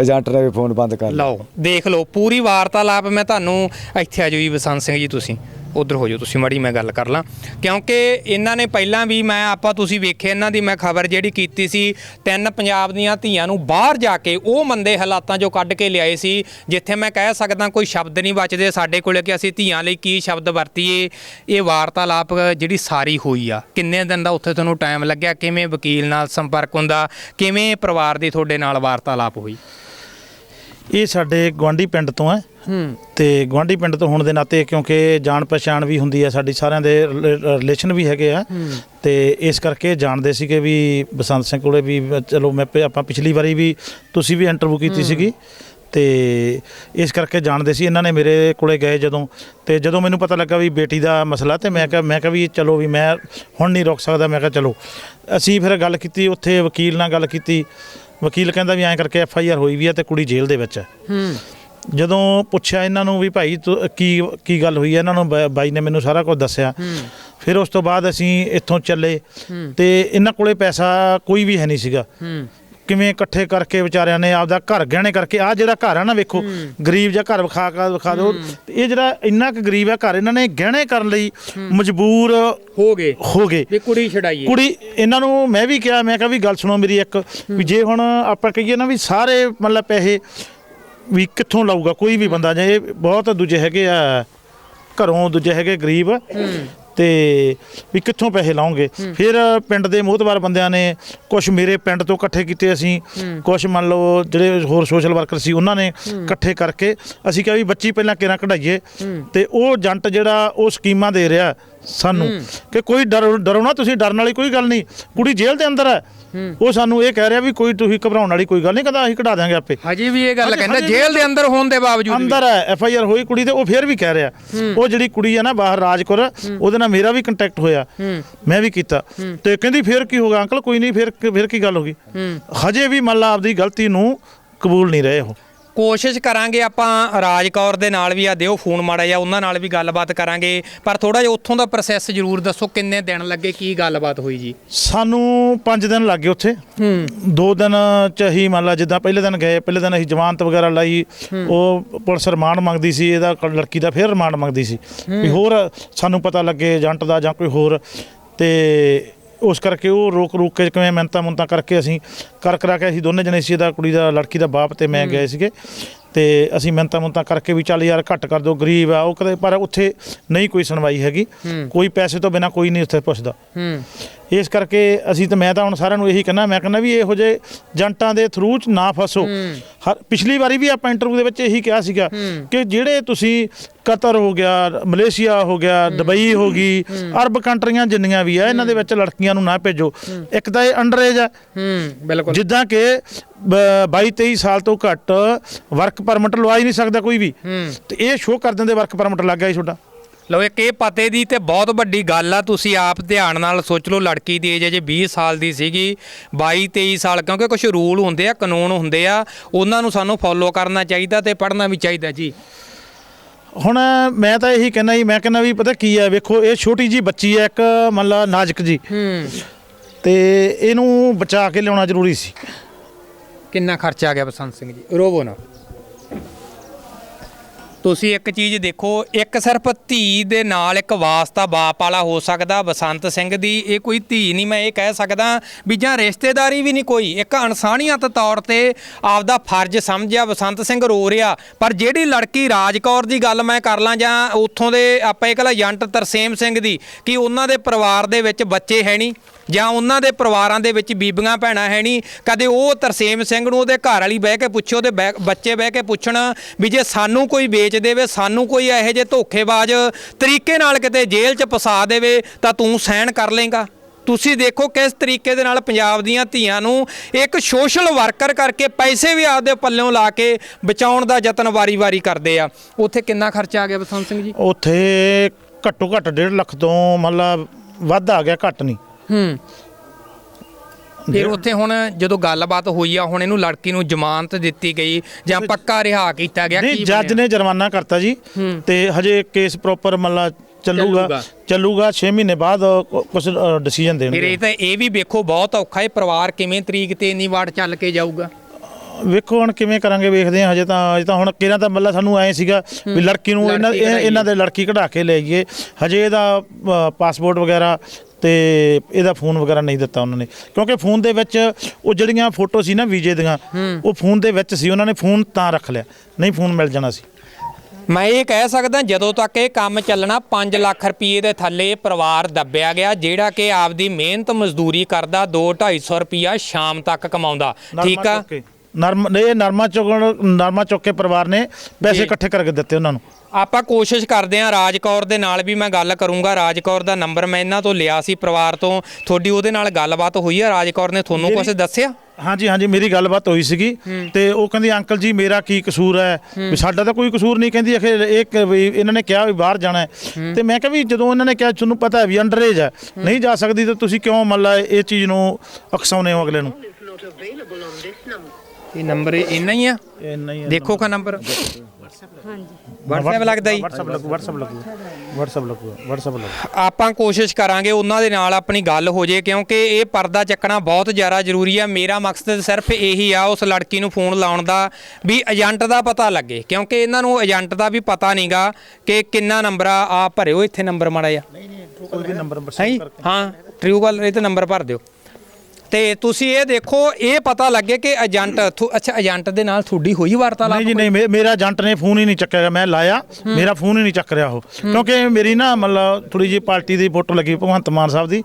ਏਜੰਟ ਨੇ ਵੀ ਫੋਨ ਬੰਦ ਕਰ ਲਿਆ। ਲਓ ਦੇਖ ਲਓ ਪੂਰੀ ਵਾਰਤਾਲਾਪ ਮੈਂ ਤੁਹਾਨੂੰ ਇੱਥੇ ਆ ਜਾਓ ਜੀ ਬਸੰਤ ਸਿੰਘ ਜੀ ਤੁਸੀਂ। ਉਧਰ ਹੋ ਜਾਓ, ਤੁਸੀਂ ਮੜੀ ਮੈਂ ਗੱਲ ਕਰ ਲਾਂ। ਕਿਉਂਕਿ ਇਹਨਾਂ ਨੇ ਪਹਿਲਾਂ ਵੀ ਮੈਂ, ਆਪਾਂ ਤੁਸੀਂ ਵੇਖੇ ਇਹਨਾਂ ਦੀ ਮੈਂ ਖਬਰ ਜਿਹੜੀ ਕੀਤੀ ਸੀ, ਤਿੰਨ ਪੰਜਾਬ ਦੀਆਂ ਧੀਆਂ ਨੂੰ ਬਾਹਰ ਜਾ ਕੇ ਉਹ ਮੰਦੇ ਹਾਲਾਤਾਂ ਚੋਂ ਕੱਢ ਕੇ ਲਿਆਏ ਸੀ, ਜਿੱਥੇ ਮੈਂ ਕਹਿ ਸਕਦਾ ਕੋਈ ਸ਼ਬਦ ਨਹੀਂ ਬਚਦੇ ਸਾਡੇ ਕੋਲੇ ਕਿ ਅਸੀਂ ਧੀਆਂ ਲਈ ਕੀ ਸ਼ਬਦ ਵਰਤੀਏ। ਇਹ ਵਾਰਤਾਲਾਪ ਜਿਹੜੀ ਸਾਰੀ ਹੋਈ ਆ। ਕਿੰਨੇ ਦਿਨ ਦਾ ਉੱਥੇ ਤੁਹਾਨੂੰ ਟਾਈਮ ਲੱਗਿਆ? ਕਿਵੇਂ ਵਕੀਲ ਨਾਲ ਸੰਪਰਕ ਹੁੰਦਾ? ਕਿਵੇਂ ਪਰਿਵਾਰ ਦੀ ਤੁਹਾਡੇ ਨਾਲ ਵਾਰਤਾਲਾਪ ਹੋਈ? ਇਹ ਸਾਡੇ ਗਵਾਂਢੀ ਪਿੰਡ ਤੋਂ ਹੈ। ਹੂੰ। ਤੇ ਗਵਾਂਢੀ ਪਿੰਡ ਤੋਂ ਹੋਣ ਦੇ ਨਾਤੇ ਕਿਉਂਕਿ ਜਾਣ ਪਛਾਣ ਵੀ ਹੁੰਦੀ ਹੈ ਸਾਡੀ ਸਾਰਿਆਂ ਦੇ ਰਿਲੇਸ਼ਨ ਵੀ ਹੈਗੇ ਆ। ਤੇ ਇਸ ਕਰਕੇ ਜਾਣਦੇ ਸੀਗੇ ਵੀ ਬਸੰਤ ਸਿੰਘ ਕੋਲੇ ਵੀ ਚਲੋ ਮੈਂ ਆਪਾਂ ਪਿਛਲੀ ਵਾਰੀ ਵੀ ਤੁਸੀਂ ਵੀ ਇੰਟਰਵਿਊ ਕੀਤੀ ਸੀਗੀ। ਤੇ ਇਸ ਕਰਕੇ ਜਾਣਦੇ ਸੀ ਇਹਨਾਂ ਨੇ ਮੇਰੇ ਕੋਲੇ ਗਏ ਜਦੋਂ। ਤੇ ਜਦੋਂ ਮੈਨੂੰ ਪਤਾ ਲੱਗਾ ਵੀ ਬੇਟੀ ਦਾ ਮਸਲਾ ਤੇ ਮੈਂ ਕਿਹਾ ਮੈਂ ਕਿਹਾ ਵੀ ਚਲੋ ਵੀ ਮੈਂ ਹੁਣ ਨਹੀਂ ਰੁਕ ਸਕਦਾ ਮੈਂ ਕਿਹਾ ਚਲੋ। ਅਸੀਂ ਫਿਰ ਗੱਲ ਕੀਤੀ ਉੱਥੇ ਵਕੀਲ ਨਾਲ ਗੱਲ ਕੀਤੀ। ਵਕੀਲ ਕਹਿੰਦਾ ਵੀ ਐਂ ਕਰਕੇ ਐਫ ਆਈ ਆਰ ਹੋਈ ਵੀ ਹੈ ਤੇ ਕੁੜੀ ਜੇਲ੍ਹ ਦੇ ਵਿੱਚ ਹੈ ਹੂੰ। ਜਦੋਂ ਪੁੱਛਿਆ ਇਹਨਾਂ ਨੂੰ ਵੀ ਭਾਈ ਤੂੰ ਕੀ ਕੀ ਗੱਲ ਹੋਈ ਹੈ ਇਹਨਾਂ ਨੂੰ ਬਾ- ਬਾਈ ਨੇ ਮੈਨੂੰ ਸਾਰਾ ਕੁਝ ਦੱਸਿਆ। ਫਿਰ ਉਸ ਤੋਂ ਬਾਅਦ ਅਸੀਂ ਇੱਥੋਂ ਚੱਲੇ ਤੇ ਇਹਨਾਂ ਕੋਲੇ ਪੈਸਾ ਕੋਈ ਵੀ ਹੈ ਨਹੀਂ ਸੀਗਾ। ਹੂੰ। ਕਿਵੇਂ ਇਕੱਠੇ ਕਰਕੇ ਵਿਚਾਰਿਆਂ ਨੇ ਆਪਦਾ ਘਰ ਗਹਿਣੇ ਕਰਕੇ ਆ ਜਿਹੜਾ ਘਰ ਆ ਨਾ ਵੇਖੋ ਗਰੀਬ ਜਿਹਾ ਘਰ ਵਿਖਾ ਕੇ ਵਿਖਾ ਦਿਓ। ਇਹ ਜਿਹੜਾ ਇੰਨਾ ਕੁ ਗਰੀਬ ਹੈ ਘਰ ਇਹਨਾਂ ਨੇ ਗਹਿਣੇ ਕਰਨ ਲਈ ਮਜਬੂਰ ਹੋ ਗਏ। ਹੋ ਗਏ। ਵੀ ਕੁੜੀ ਛਡਾਈਏ। ਕੁੜੀ ਇਹਨਾਂ ਨੂੰ ਮੈਂ ਵੀ ਕਿਹਾ ਮੈਂ ਕਿਹਾ ਵੀ ਗੱਲ ਸੁਣੋ ਮੇਰੀ ਇੱਕ ਵੀ ਜੇ ਹੁਣ ਆਪਾਂ ਕਹੀਏ ਨਾ ਵੀ ਸਾਰੇ ਮਤਲਬ ਪੈਸੇ ਵੀ ਕਿੱਥੋਂ ਲਾਊਗਾ ਕੋਈ ਵੀ ਬੰਦਾ ਜੇ ਇਹ ਬਹੁਤ ਦੂਜੇ ਹੈਗੇ ਆ ਘਰੋਂ ਦੂਜੇ ਹੈਗੇ ਗਰੀਬ ਤੇ ਵੀ ਕਿੱਥੋਂ ਪੈਸੇ ਲਾਉਂਗੇ? ਫਿਰ ਪਿੰਡ ਦੇ ਮੋਹਤਵਾਰ ਬੰਦਿਆਂ ਨੇ ਕੁਝ ਮੇਰੇ ਪਿੰਡ ਤੋਂ ਇਕੱਠੇ ਕੀਤੇ ਅਸੀਂ। ਕੁਝ ਮੰਨ ਲਓ ਜਿਹੜੇ ਹੋਰ ਸੋਸ਼ਲ ਵਰਕਰ ਸੀ ਉਹਨਾਂ ਨੇ ਇਕੱਠੇ ਕਰਕੇ ਅਸੀਂ ਕਿਹਾ ਵੀ ਬੱਚੀ ਪਹਿਲਾਂ ਕਿਰਾਂ ਕਢਾਈਏ? ਤੇ ਉਹ ਏਜੰਟ ਜਿਹੜਾ ਉਹ ਸਕੀਮਾਂ ਦੇ ਰਿਹਾ ਸਾਨੂੰ ਕਿ ਕੋਈ ਡਰ ਡਰੋ ਨਾ ਤੁਸੀਂ ਡਰਨ ਵਾਲੀ ਕੋਈ ਗੱਲ ਨਹੀਂ। ਕੁੜੀ ਜੇਲ੍ਹ ਦੇ ਅੰਦਰ ਹੈ। ਉਹ ਸਾਨੂੰ ਇਹ ਕਹਿ ਰਿਹਾ ਵੀ ਕੋਈ ਤੁਸੀਂ ਘਬਰਾਉਣ ਵਾਲੀ ਕੋਈ ਗੱਲ ਨਹੀਂ ਕਹਿੰਦਾ ਅਸੀਂ ਕਢਾ ਦਾਂਗੇ ਆਪੇ। ਹਜੇ ਵੀ ਇਹ ਗੱਲ ਕਹਿੰਦਾ ਜੇਲ੍ਹ ਦੇ ਅੰਦਰ ਹੋਣ ਦੇ ਬਾਵਜੂਦ। ਅੰਦਰ ਹੈ ਐਫ ਆਈ ਆਰ ਹੋਈ ਕੁੜੀ ਤੇ ਉਹ ਫੇਰ ਵੀ ਕਹਿ ਰਿਹਾ। ਉਹ ਜਿਹੜੀ ਕੁੜੀ ਹੈ ਨਾ ਬਾਹਰ ਰਾਜਕੁਰ ਉਹਦੇ ਨਾਲ ਮੇਰਾ ਵੀ ਕੰਟੈਕਟ ਹੋਇਆ। ਮੈਂ ਵੀ ਕੀਤਾ। ਤੇ ਕਹਿੰਦੀ ਫੇਰ ਕੀ ਹੋਗਾ ਅੰਕਲ ਕੋਈ ਨਹੀਂ ਫੇਰ ਫੇਰ ਕੀ ਗੱਲ ਹੋ ਗਈ? ਹਜੇ ਵੀ ਮੰਨ ਲਾ ਆਪਦੀ ਗਲਤੀ ਨੂੰ ਕਬੂਲ ਨਹੀਂ ਰਹੇ ਉਹ। ਕੋਸ਼ਿਸ਼ ਕਰਾਂਗੇ ਆਪਾਂ ਰਾਜ ਕੌਰ ਦੇ ਨਾਲ ਵੀ ਆ ਦਿਓ ਫੋਨ ਮਾੜਾ ਜਿਹਾ ਉਹਨਾਂ ਨਾਲ ਵੀ ਗੱਲਬਾਤ ਕਰਾਂਗੇ। ਪਰ ਥੋੜਾ ਜਿਹਾ ਉੱਥੋਂ ਦਾ ਪ੍ਰੋਸੈਸ ਜ਼ਰੂਰ ਦੱਸੋ ਕਿੰਨੇ ਦਿਨ ਲੱਗੇ ਕੀ ਗੱਲਬਾਤ ਹੋਈ ਜੀ? ਸਾਨੂੰ 5 ਦਿਨ ਲੱਗ ਉੱਥੇ। ਦੋ ਦਿਨ ਚ ਹੀ ਮੰਨ ਲਾ ਜਿੱਦਾਂ ਪਹਿਲੇ ਦਿਨ ਗਏ ਪਹਿਲੇ ਦਿਨ ਅਸੀਂ ਜ਼ਮਾਨਤ ਵਗੈਰਾ ਲਾਈ। ਉਹ ਪੁਲਿਸ ਰਿਮਾਂਡ ਮੰਗਦੀ ਸੀ ਇਹਦਾ ਲੜਕੀ ਦਾ ਫਿਰ ਰਿਮਾਂਡ ਮੰਗਦੀ ਸੀ। ਵੀ ਹੋਰ ਸਾਨੂੰ ਪਤਾ ਲੱਗੇ ਏਜੰਟ ਦਾ ਜਾਂ ਕੋਈ ਹੋਰ। ਤੇ ਉਸ ਕਰਕੇ ਉਹ ਰੋਕ ਰੋਕ ਕੇ ਕਿਵੇਂ ਮਿੰਤਾ ਮੁੰਤਾ ਕਰਕੇ ਅਸੀਂ ਕਰ ਕਰਾ ਕੇ ਅਸੀਂ ਦੋਨੇ ਜਣੇ ਸੀ ਇਹਦਾ ਕੁੜੀ ਦਾ ਲੜਕੀ ਦਾ ਬਾਪ ਤੇ ਮੈਂ ਗਏ ਸੀਗੇ। ਤੇ ਅਸੀਂ ਮਿੰਤਾ ਮੁੰਤਾ ਕਰਕੇ ਵੀ ਚੱਲ ਯਾਰ ਘੱਟ ਕਰ ਦਿਓ ਗਰੀਬ ਆ ਉਹ ਕਦੇ ਪਰ ਉੱਥੇ ਨਹੀਂ ਕੋਈ ਸੁਣਵਾਈ ਹੈਗੀ। ਕੋਈ ਪੈਸੇ ਤੋਂ ਬਿਨਾ ਕੋਈ ਨਹੀਂ ਉੱਥੇ ਪੁੱਛਦਾ। ਹੂੰ। ਇਸ ਕਰਕੇ ਅਸੀਂ ਤਾਂ ਮੈਂ ਤਾਂ ਹੁਣ ਸਾਰਿਆਂ ਨੂੰ ਇਹੀ ਕਹਿੰਦਾ ਮੈਂ ਕਹਿੰਦਾ ਵੀ ਇਹੋ ਜਿਹੇ ਏਜੰਟਾਂ ਦੇ ਥਰੂ ਚ ਨਾ ਫਸੋ। ਹਰ ਪਿਛਲੀ ਵਾਰੀ ਵੀ ਆਪਾਂ ਇੰਟਰਵਿਊ ਦੇ ਵਿੱਚ ਇਹੀ ਕਿਹਾ ਸੀਗਾ ਕਿ ਜਿਹੜੇ ਤੁਸੀਂ ਕਤਰ ਹੋ ਗਿਆ ਮਲੇਸ਼ੀਆ ਹੋ ਗਿਆ ਦੁਬਈ ਹੋ ਗਈ ਅਰਬ ਕੰਟਰੀਆਂ ਜਿੰਨੀਆਂ ਵੀ ਆ ਇਹਨਾਂ ਦੇ ਵਿੱਚ ਲੜਕੀਆਂ ਨੂੰ ਨਾ ਭੇਜੋ। ਇੱਕ ਤਾਂ ਇਹ ਅੰਡਰ ਏਜ ਆ। ਹੂੰ ਬਿਲਕੁਲ। ਜਿੱਦਾਂ ਕਿ 22 23 ਸਾਲ ਤੋਂ ਘੱਟ ਵਰਕ ਪਰਮਿਟ ਲਵਾ ਹੀ ਨਹੀਂ ਸਕਦਾ ਕੋਈ ਵੀ। ਤੇ ਇਹ ਸ਼ੋਅ ਕਰ ਦਿੰਦੇ ਵਰਕ ਪਰਮਿਟ ਲੱਗ ਗਿਆ ਜੀ ਤੁਹਾਡਾ। ਲਓ ਇੱਕ ਇਹ ਪਤੇ ਦੀ ਤੇ ਬਹੁਤ ਵੱਡੀ ਗੱਲ ਆ ਤੁਸੀਂ ਆਪ ਧਿਆਨ ਨਾਲ ਸੋਚ ਲਓ ਲੜਕੀ ਦੀ ਏਜ ਅਜੇ 20 ਸਾਲ ਦੀ ਸੀਗੀ 22 23 ਸਾਲ ਕਿਉਂਕਿ ਕੁਝ ਰੂਲ ਹੁੰਦੇ ਆ ਕਾਨੂੰਨ ਹੁੰਦੇ ਆ ਉਹਨਾਂ ਨੂੰ ਸਾਨੂੰ ਫੋਲੋ ਕਰਨਾ ਚਾਹੀਦਾ ਤੇ ਪੜ੍ਹਨਾ ਵੀ ਚਾਹੀਦਾ ਜੀ। ਹੁਣ ਮੈਂ ਤਾਂ ਇਹੀ ਕਹਿੰਦਾ ਜੀ ਮੈਂ ਕਹਿੰਦਾ ਵੀ ਪਤਾ ਕੀ ਹੈ ਵੇਖੋ ਇਹ ਛੋਟੀ ਜੀ ਬੱਚੀ ਹੈ ਇੱਕ ਮੰਨ ਲਾ ਨਾਜ਼ੁਕ ਜੀ। ਹੂੰ। ਤੇ ਇਹਨੂੰ ਬਚਾ ਕੇ ਲਿਆਉਣਾ ਜ਼ਰੂਰੀ ਸੀ। ਕਿੰਨਾ ਖਰਚਾ ਆ ਗਿਆ ਬਸੰਤ ਸਿੰਘ ਜੀ? ਰੋਵੋ ਨਾ। ਤੁਸੀਂ ਇੱਕ ਚੀਜ਼ ਦੇਖੋ, ਇੱਕ ਸਿਰਫ ਧੀ ਦੇ ਨਾਲ ਇੱਕ ਵਾਸਤਾ ਬਾਪ ਵਾਲਾ ਹੋ ਸਕਦਾ, ਬਸੰਤ ਸਿੰਘ ਦੀ ਇਹ ਕੋਈ ਧੀ ਨਹੀਂ, ਮੈਂ ਇਹ ਕਹਿ ਸਕਦਾ ਵੀ ਜਾਂ ਰਿਸ਼ਤੇਦਾਰੀ ਵੀ ਨਹੀਂ ਕੋਈ, ਇੱਕ ਇਨਸਾਨੀਅਤ ਤੌਰ ਤੇ ਆਪਦਾ ਫਰਜ਼ ਸਮਝਿਆ, ਬਸੰਤ ਸਿੰਘ ਰੋ ਰਿਹਾ, ਪਰ ਜਿਹੜੀ ਲੜਕੀ ਰਾਜਕੌਰ ਦੀ ਗੱਲ ਮੈਂ ਕਰ ਲਾਂ ਜਾਂ ਉੱਥੋਂ ਦੇ ਆਪਾਂ ਇਹ ਕਹਲਾ ਏਜੰਟ ਤਰਸੇਮ ਸਿੰਘ ਦੀ, ਕਿ ਉਹਨਾਂ ਦੇ ਪਰਿਵਾਰ ਦੇ ਵਿੱਚ ਬੱਚੇ ਹੈ ਨਹੀਂ, ਜਾਂ ਉਹਨਾਂ ਦੇ ਪਰਿਵਾਰਾਂ ਦੇ ਵਿੱਚ ਬੀਬੀਆਂ ਭੈਣਾਂ ਹੈ ਨਹੀਂ, ਕਦੇ ਉਹ ਤਰਸੇਮ ਸਿੰਘ ਨੂੰ ਉਹਦੇ ਘਰ ਵਾਲੀ ਬਹਿ ਕੇ ਪੁੱਛੋ, ਉਹਦੇ ਬਹਿ- ਬੱਚੇ ਬਹਿ ਕੇ ਪੁੱਛਣ ਵੀ ਜੇ ਸਾਨੂੰ ਕੋਈ ਵੇਚ ਦੇਵੇ ਸਾਨੂੰ ਕੋਈ ਇਹੋ ਜਿਹੇ ਧੋਖੇਬਾਜ਼ ਤਰੀਕੇ ਨਾਲ ਕਿਤੇ ਜੇਲ੍ਹ 'ਚ ਫਸਾ ਦੇਵੇ ਤਾਂ ਤੂੰ ਸਹਿਣ ਕਰ ਲੇਗਾ ਤੁਸੀਂ ਦੇਖੋ ਕਿਸ ਤਰੀਕੇ ਦੇ ਨਾਲ ਪੰਜਾਬ ਦੀਆਂ ਧੀਆਂ ਨੂੰ ਇੱਕ ਸੋਸ਼ਲ ਵਰਕਰ ਕਰਕੇ ਪੈਸੇ ਵੀ ਆਪਦੇ ਪੱਲਿਓਂ ਲਾ ਕੇ ਬਚਾਉਣ ਦਾ ਯਤਨ ਵਾਰੀ-ਵਾਰੀ ਕਰਦੇ ਆ। ਉੱਥੇ ਕਿੰਨਾ ਖਰਚਾ ਆ ਗਿਆ ਬਸੰਤ ਸਿੰਘ ਜੀ? ਉੱਥੇ ਘੱਟੋ ਘੱਟ 1.5 ਲੱਖ ਤੋਂ ਮਤਲਬ ਵੱਧ ਆ ਗਿਆ ਘੱਟ ਨਹੀਂ। ਹੂੰ। ਫਿਰ ਉੱਥੇ ਹੁਣ ਜਦੋਂ ਗੱਲਬਾਤ ਹੋਈ ਆ ਹੁਣ ਇਹਨੂੰ ਲੜਕੀ ਨੂੰ ਜ਼ਮਾਨਤ ਦਿੱਤੀ ਗਈ ਜਾਂ ਪੱਕਾ ਰਿਹਾ ਕੀਤਾ ਗਿਆ ਨਹੀਂ ਕੀ ਜੱਜ? ਨੇ ਜੁਰਮਾਨਾ ਕਰਤਾ ਜੀ ਤੇ ਹਜੇ ਕੇਸ ਪ੍ਰੋਪਰ ਮਤਲਬ ਚੱਲੂਗਾ ਚੱਲੂਗਾ। ਚੱਲੂਗਾ 6 ਮਹੀਨੇ ਬਾਅਦ ਕੁਝ ਡਿਸੀਜਨ ਦੇਣਗੇ ਇਹ ਤਾਂ ਇਹ ਵੀ ਵੇਖੋ ਬਹੁਤ ਔਖਾ ਹੈ ਪਰਿਵਾਰ ਕਿਵੇਂ ਤਰੀਕ ਤੇ ਇੰਨੀ ਵਾਰ ਚੱਲ ਕੇ ਜਾਊਗਾ ਵੇਖੋ ਹੁਣ ਕਿਵੇਂ ਕਰਾਂਗੇ ਵੇਖਦੇ ਹਾਂ ਹਜੇ ਤਾਂ ਹਜੇ ਤਾਂ ਹੁਣ ਕਿਹਨਾਂ ਤਾਂ ਮੱਲਾ ਸਾਨੂੰ ਐ ਸੀਗਾ ਵੀ ਲੜਕੀ ਨੂੰ ਇਹਨਾਂ। ਇਹਨਾਂ ਦੇ ਲੜਕੀ ਕਢਾ ਕੇ ਲੈ ਜਾਈਏ ਹਜੇ ਇਹਦਾ ਪਾਸਪੋਰਟ ਵਗੈਰਾ ਤੇ ਇਹਦਾ ਫੋਨ ਵਗੈਰਾ ਨਹੀਂ ਦਿੱਤਾ ਉਹਨਾਂ ਨੇ। ਕਿਉਂਕਿ ਫੋਨ ਦੇ ਵਿੱਚ ਉਹ ਜਿਹੜੀਆਂ ਫੋਟੋ ਸੀ ਨਾ ਵੀਜੇ ਦੀਆਂ ਉਹ ਫੋਨ ਦੇ ਵਿੱਚ ਸੀ ਉਹਨਾਂ ਨੇ ਫੋਨ ਤਾਂ ਰੱਖ ਲਿਆ ਨਹੀਂ ਫੋਨ ਮਿਲ ਜਾਣਾ ਸੀ। ਮੈਂ ਇਹ ਕਹਿ ਸਕਦਾ ਜਦੋਂ ਤੱਕ ਇਹ ਕੰਮ ਚੱਲਣਾ 5 ਲੱਖ ਰੁਪਏ ਦੇ ਥੱਲੇ ਪਰਿਵਾਰ ਦੱਬਿਆ ਗਿਆ ਜਿਹੜਾ ਕਿ ਆਪਦੀ ਮਿਹਨਤ ਮਜ਼ਦੂਰੀ ਕਰਦਾ 2 250 ਰੁਪਿਆ ਸ਼ਾਮ ਤੱਕ ਕਮਾਉਂਦਾ। ਠੀਕ ਆ। ਨਰਮ ਇਹ ਨਰਮਾ ਚੁਗਣ ਨਰਮਾ ਚੁੱਕ ਕੇ ਪਰਿਵਾਰ ਨੇ ਪੈਸੇ। ਇਕੱਠੇ ਕਰਕੇ ਦਿੱਤੇ ਉਹਨਾਂ ਨੂੰ। ਆਪਾਂ ਕੋਸ਼ਿਸ਼ ਕਰਦੇ ਹਾਂ ਰਾਜਕੌਰ ਦੇ ਨਾਲ ਵੀ ਮੈਂ ਗੱਲ ਕਰੂੰਗਾ। ਰਾਜਕੌਰ ਦਾ ਨੰਬਰ ਮੈਂ ਇਹਨਾਂ ਤੋਂ ਲਿਆ ਸੀ ਪਰਿਵਾਰ ਤੋਂ। ਤੁਹਾਡੀ ਉਹਦੇ ਨਾਲ ਗੱਲਬਾਤ ਹੋਈ ਹੈ ਰਾਜਕੌਰ ਨੇ ਤੁਹਾਨੂੰ ਕੁਝ ਦੱਸਿਆ? ਹਾਂਜੀ ਹਾਂਜੀ ਮੇਰੀ ਗੱਲਬਾਤ ਹੋਈ ਸੀਗੀ। ਤੇ ਉਹ ਕਹਿੰਦੀ ਅੰਕਲ ਜੀ ਮੇਰਾ ਕੀ ਕਸੂਰ ਹੈ? ਵੀ ਸਾਡਾ ਤਾਂ ਕੋਈ ਕਸੂਰ ਨਹੀਂ। ਕਹਿੰਦੀ ਅਖੇ ਇਹ ਕ- ਵੀ ਇਹਨਾਂ ਨੇ ਕਿਹਾ ਵੀ ਬਾਹਰ ਜਾਣਾ ਹੈ। ਤੇ ਮੈਂ ਕਿਹਾ ਵੀ ਜਦੋਂ ਇਹਨਾਂ ਨੇ ਕਿਹਾ ਤੁਹਾਨੂੰ ਪਤਾ ਹੈ ਵੀ ਅੰਡਰ ਏਜ ਹੈ। ਨਹੀਂ ਜਾ ਸਕਦੀ ਤਾਂ ਤੁਸੀਂ ਕਿਉਂ ਮੱਲਾ ਇਹ ਚੀਜ਼ ਨੂੰ ਅਕਸਾਉਨੇ ਹੋ ਅਗਲੇ ਨੂੰ. ਇਹ ਨੰਬਰ ਇੰਨਾ ਹੀ ਆ? ਇੰਨਾ ਹੀ ਦੇਖੋ ਕਾ ਨੰਬਰ। ਹਾਂਜੀ। WhatsApp ਲੱਗਦਾ ਜੀ? WhatsApp ਲੱਗੂ WhatsApp ਲੱਗੂ। WhatsApp ਲੱਗੂ WhatsApp ਲੱਗੂ। ਆਪਾਂ ਕੋਸ਼ਿਸ਼ ਕਰਾਂਗੇ ਉਹਨਾਂ ਦੇ ਨਾਲ ਆਪਣੀ ਗੱਲ ਹੋ ਜੇ ਕਿਉਂਕਿ ਇਹ ਪਰਦਾ ਚੱਕਣਾ ਬਹੁਤ ਜ਼ਿਆਦਾ ਜ਼ਰੂਰੀ ਆ। ਮੇਰਾ ਮਕਸਦ ਸਿਰਫ ਇਹੀ ਆ ਉਸ ਲੜਕੀ ਨੂੰ ਫੋਨ ਲਾਉਣ ਦਾ ਵੀ ਏਜੰਟ ਦਾ ਪਤਾ ਲੱਗੇ ਕਿਉਂਕਿ ਇਹਨਾਂ ਨੂੰ ਏਜੰਟ ਦਾ ਵੀ ਪਤਾ ਨਹੀਂਗਾ ਕਿ ਕਿੰਨਾ ਨੰਬਰ ਆ। ਆ ਭਰਿਓ ਇੱਥੇ ਨੰਬਰ ਮਾੜਾ ਜਿਹਾ। ਕੋਈ ਵੀ ਨੰਬਰ ਹੈ ਜੀ? ਹਾਂ ਟਰੂ ਕਾਲਰ ਇਹ ਤੇ ਨੰਬਰ ਭਰ ਦਿਓ। ਤੇ ਤੁਸੀਂ ਇਹ ਦੇਖੋ ਇਹ ਪਤਾ ਲੱਗੇ ਕਿ ਏਜੰਟ ਥੋ- ਅੱਛਾ ਏਜੰਟ ਦੇ ਨਾਲ ਤੁਹਾਡੀ ਹੋਈ ਵਾਰਤਾਲਾਪ ਨਹੀਂ ਜੀ ਨਹੀਂ ਮੇ- ਮੇਰਾ ਏਜੰਟ ਨੇ ਫੋਨ ਹੀ ਨਹੀਂ ਚੱਕਿਆ। ਮੈਂ ਲਾਇਆ ਮੇਰਾ ਫੋਨ ਹੀ ਨਹੀਂ ਚੱਕ ਰਿਹਾ ਉਹ। ਕਿਉਂਕਿ ਮੇਰੀ ਨਾ ਮਤਲਬ ਥੋੜੀ ਜੀ ਪਾਰਟੀ ਦੀ ਫੋਟੋ ਲੱਗੀ ਭਗਵੰਤ ਮਾਨ ਸਾਹਿਬ ਦੀ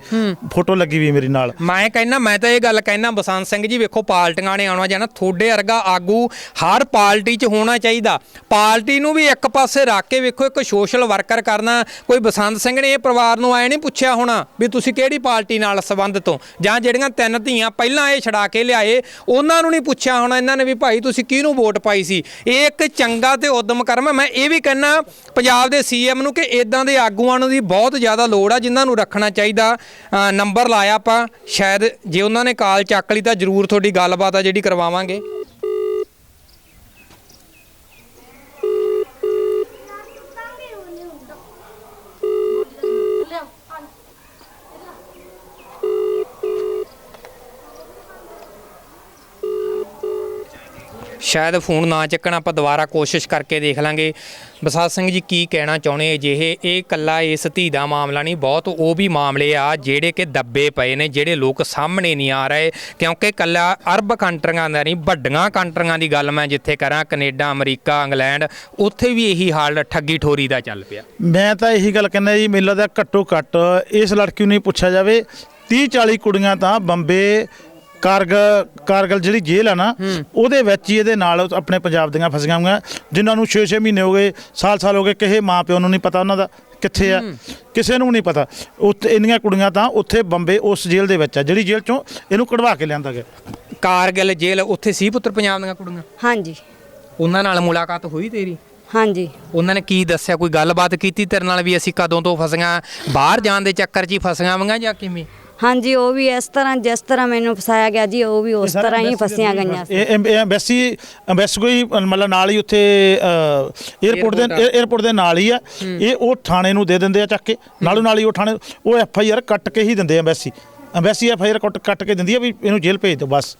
ਫੋਟੋ ਲੱਗੀ ਵੀ ਮੇਰੀ ਨਾਲ। ਮੈਂ ਕਹਿੰਦਾ ਮੈਂ ਤਾਂ ਇਹ ਗੱਲ ਕਹਿਣਾ ਬਸੰਤ ਸਿੰਘ ਜੀ ਵੇਖੋ ਪਾਰਟੀਆਂ ਨੇ ਆਉਣਾ ਜਾਣਾ ਤੁਹਾਡੇ ਵਰਗਾ ਆਗੂ ਹਰ ਪਾਰਟੀ 'ਚ ਹੋਣਾ ਚਾਹੀਦਾ। ਪਾਰਟੀ ਨੂੰ ਵੀ ਇੱਕ ਪਾਸੇ ਰੱਖ ਕੇ ਵੇਖੋ ਇੱਕ ਸੋਸ਼ਲ ਵਰਕਰ ਕਰਨਾ ਕੋਈ ਬਸੰਤ ਸਿੰਘ ਨੇ ਇਹ ਪਰਿਵਾਰ ਨੂੰ ਆਏ ਨਹੀਂ ਪੁੱਛਿਆ ਹੋਣਾ ਵੀ ਤੁਸੀਂ ਕਿਹੜੀ ਪਾਰਟੀ ਨਾਲ ਸੰਬੰਧਿਤ ਹੋ? ਜਾਂ ਜਿਹੜੀਆਂ ਤਿੰਨ ਧੀਆਂ ਪਹਿਲਾਂ ਇਹ ਛਡਾ ਕੇ ਲਿਆਏ, ਉਹਨਾਂ ਨੂੰ ਨਹੀਂ ਪੁੱਛਿਆ ਹੋਣਾ ਇਹਨਾਂ ਨੇ ਵੀ ਭਾਈ ਤੁਸੀਂ ਕਿਹਨੂੰ ਵੋਟ ਪਾਈ ਸੀ? ਇਹ ਇੱਕ ਚੰਗਾ ਤੇ ਉਦਮ ਕਰਮ ਹੈ। ਮੈਂ ਇਹ ਵੀ ਕਹਿਣਾ ਪੰਜਾਬ ਦੇ ਸੀਐਮ ਨੂੰ ਕਿ ਇਦਾਂ ਦੇ ਆਗੂਆਂ ਨੂੰ ਦੀ ਬਹੁਤ ਜ਼ਿਆਦਾ ਲੋੜ ਆ ਜਿਨ੍ਹਾਂ ਨੂੰ ਰੱਖਣਾ ਚਾਹੀਦਾ। ਨੰਬਰ ਲਾਇਆ ਆਪਾਂ, ਸ਼ਾਇਦ ਜੇ ਉਹਨਾਂ ਨੇ ਕਾਲ ਚੱਕ ਲਈ ਤਾਂ ਜ਼ਰੂਰ ਤੁਹਾਡੀ ਗੱਲਬਾਤ ਆ ਜਿਹੜੀ ਕਰਵਾਵਾਂਗੇ। ਸ਼ਾਇਦ ਫੋਨ ਨਾ ਚੱਕਣ, ਆਪਾਂ ਦੁਬਾਰਾ ਕੋਸ਼ਿਸ਼ ਕਰਕੇ ਦੇਖ ਲਾਂਗੇ। ਬਸਾਤ ਸਿੰਘ ਜੀ ਕੀ ਕਹਿਣਾ ਚਾਹੁੰਦੇ ਅਜਿਹੇ? ਇਹ ਕੱਲਾ ਇਸ ਧੀ ਦਾ ਮਾਮਲਾ ਨਹੀਂ, ਬਹੁਤ ਉਹ ਵੀ ਮਾਮਲੇ ਆ ਜਿਹੜੇ ਕਿ ਦੱਬੇ ਪਏ ਨੇ, ਜਿਹੜੇ ਲੋਕ ਸਾਹਮਣੇ ਨਹੀਂ ਆ ਰਹੇ। ਕਿਉਂਕਿ ਕੱਲਾ ਅਰਬ ਕੰਟਰੀਆਂ ਦਾ ਨਹੀਂ, ਵੱਡੀਆਂ ਕੰਟਰੀਆਂ ਦੀ ਗੱਲ ਮੈਂ ਜਿੱਥੇ ਕਰਾਂ, ਕੈਨੇਡਾ, ਅਮਰੀਕਾ, ਇੰਗਲੈਂਡ, ਉੱਥੇ ਵੀ ਇਹੀ ਹਾਲ ਠੱਗੀ ਠੋਰੀ ਦਾ ਚੱਲ ਪਿਆ। ਮੈਂ ਤਾਂ ਇਹੀ ਗੱਲ ਕਹਿੰਦਾ ਜੀ, ਮੇਲਾ ਦਾ ਘੱਟੋ ਘੱਟ ਇਸ ਲੜਕੀ ਨੂੰ ਨਹੀਂ ਪੁੱਛਿਆ ਜਾਵੇ 30 40 ਕੁੜੀਆਂ ਤਾਂ ਬੰਬੇ ਕਾਰਗਲ ਕਾਰਗਲ ਜਿਹੜੀ ਜੇਲ੍ਹ ਆ ਨਾ ਉਹਦੇ ਵਿੱਚ ਹੀ ਇਹਦੇ ਨਾਲ ਆਪਣੇ ਪੰਜਾਬ ਦੀਆਂ ਫਸੀਆਂ ਹੋਈਆਂ। ਜਿਨ੍ਹਾਂ ਨੂੰ 6-6 ਮਹੀਨੇ ਹੋ ਗਏ ਸਾਲ-ਸਾਲ ਹੋ ਗਏ ਕਿਸੇ ਮਾਂ ਪਿਓ ਨੂੰ ਨਹੀਂ ਪਤਾ ਉਹਨਾਂ ਦਾ ਕਿੱਥੇ ਆ ਕਿਸੇ ਨੂੰ ਨਹੀਂ ਪਤਾ। ਉੱਥੇ ਇੰਨੀਆਂ ਕੁੜੀਆਂ ਤਾਂ ਉੱਥੇ ਬੰਬੇ ਉਸ ਜੇਲ੍ਹ ਦੇ ਵਿੱਚ ਆ ਜਿਹੜੀ ਜੇਲ੍ਹ ਚੋਂ ਇਹਨੂੰ ਕਢਵਾ ਕੇ ਲਿਆਂਦਾ ਗਿਆ। ਕਾਰਗਿਲ ਜੇਲ੍ਹ ਉੱਥੇ ਸੀ ਪੁੱਤਰ ਪੰਜਾਬ ਦੀਆਂ ਕੁੜੀਆਂ? ਹਾਂਜੀ। ਉਹਨਾਂ ਨਾਲ ਮੁਲਾਕਾਤ ਹੋਈ ਤੇਰੀ? ਹਾਂਜੀ। ਉਹਨਾਂ ਨੇ ਕੀ ਦੱਸਿਆ? ਕੋਈ ਗੱਲਬਾਤ ਕੀਤੀ ਤੇਰੇ ਨਾਲ ਵੀ ਅਸੀਂ ਕਦੋਂ ਤੋਂ ਫਸੀਆਂ ਬਾਹਰ ਜਾਣ ਦੇ ਚੱਕਰ 'ਚ ਹੀ ਫਸੀਆਂ ਵਾਂਗਾ ਜਾਂ ਕਿਵੇਂ? ਹਾਂਜੀ ਉਹ ਵੀ ਇਸ ਤਰ੍ਹਾਂ ਜਿਸ ਤਰ੍ਹਾਂ ਮੈਨੂੰ ਫਸਾਇਆ ਗਿਆ ਜੀ ਉਹ ਵੀ ਉਸ ਤਰ੍ਹਾਂ ਹੀ ਫਸੀਆਂ ਗਈਆਂ ਸੀ। ਇਹ ਐਮਬੈਸੀ ਐਮਬੈਸੀ ਕੋਈ ਮਤਲਬ ਨਾਲ ਹੀ ਉੱਥੇ ਏਅਰਪੋਰਟ ਦੇ ਏਅਰਪੋਰਟ ਦੇ ਨਾਲ ਹੀ ਆ। ਇਹ ਉਹ ਥਾਣੇ ਨੂੰ ਦੇ ਦਿੰਦੇ ਆ ਚੱਕ ਕੇ। ਨਾਲੋਂ ਨਾਲ ਹੀ ਉਹ ਥਾਣੇ ਉਹ ਐਫ ਆਈ ਆਰ ਕੱਟ ਕੇ ਹੀ ਦਿੰਦੇ ਆ embassy embassy F I R ਕੱਟ ਕੇ ਦਿੰਦੀ ਆ ਵੀ ਇਹਨੂੰ ਜੇਲ੍ਹ ਭੇਜ ਦਿਓ ਬਸ।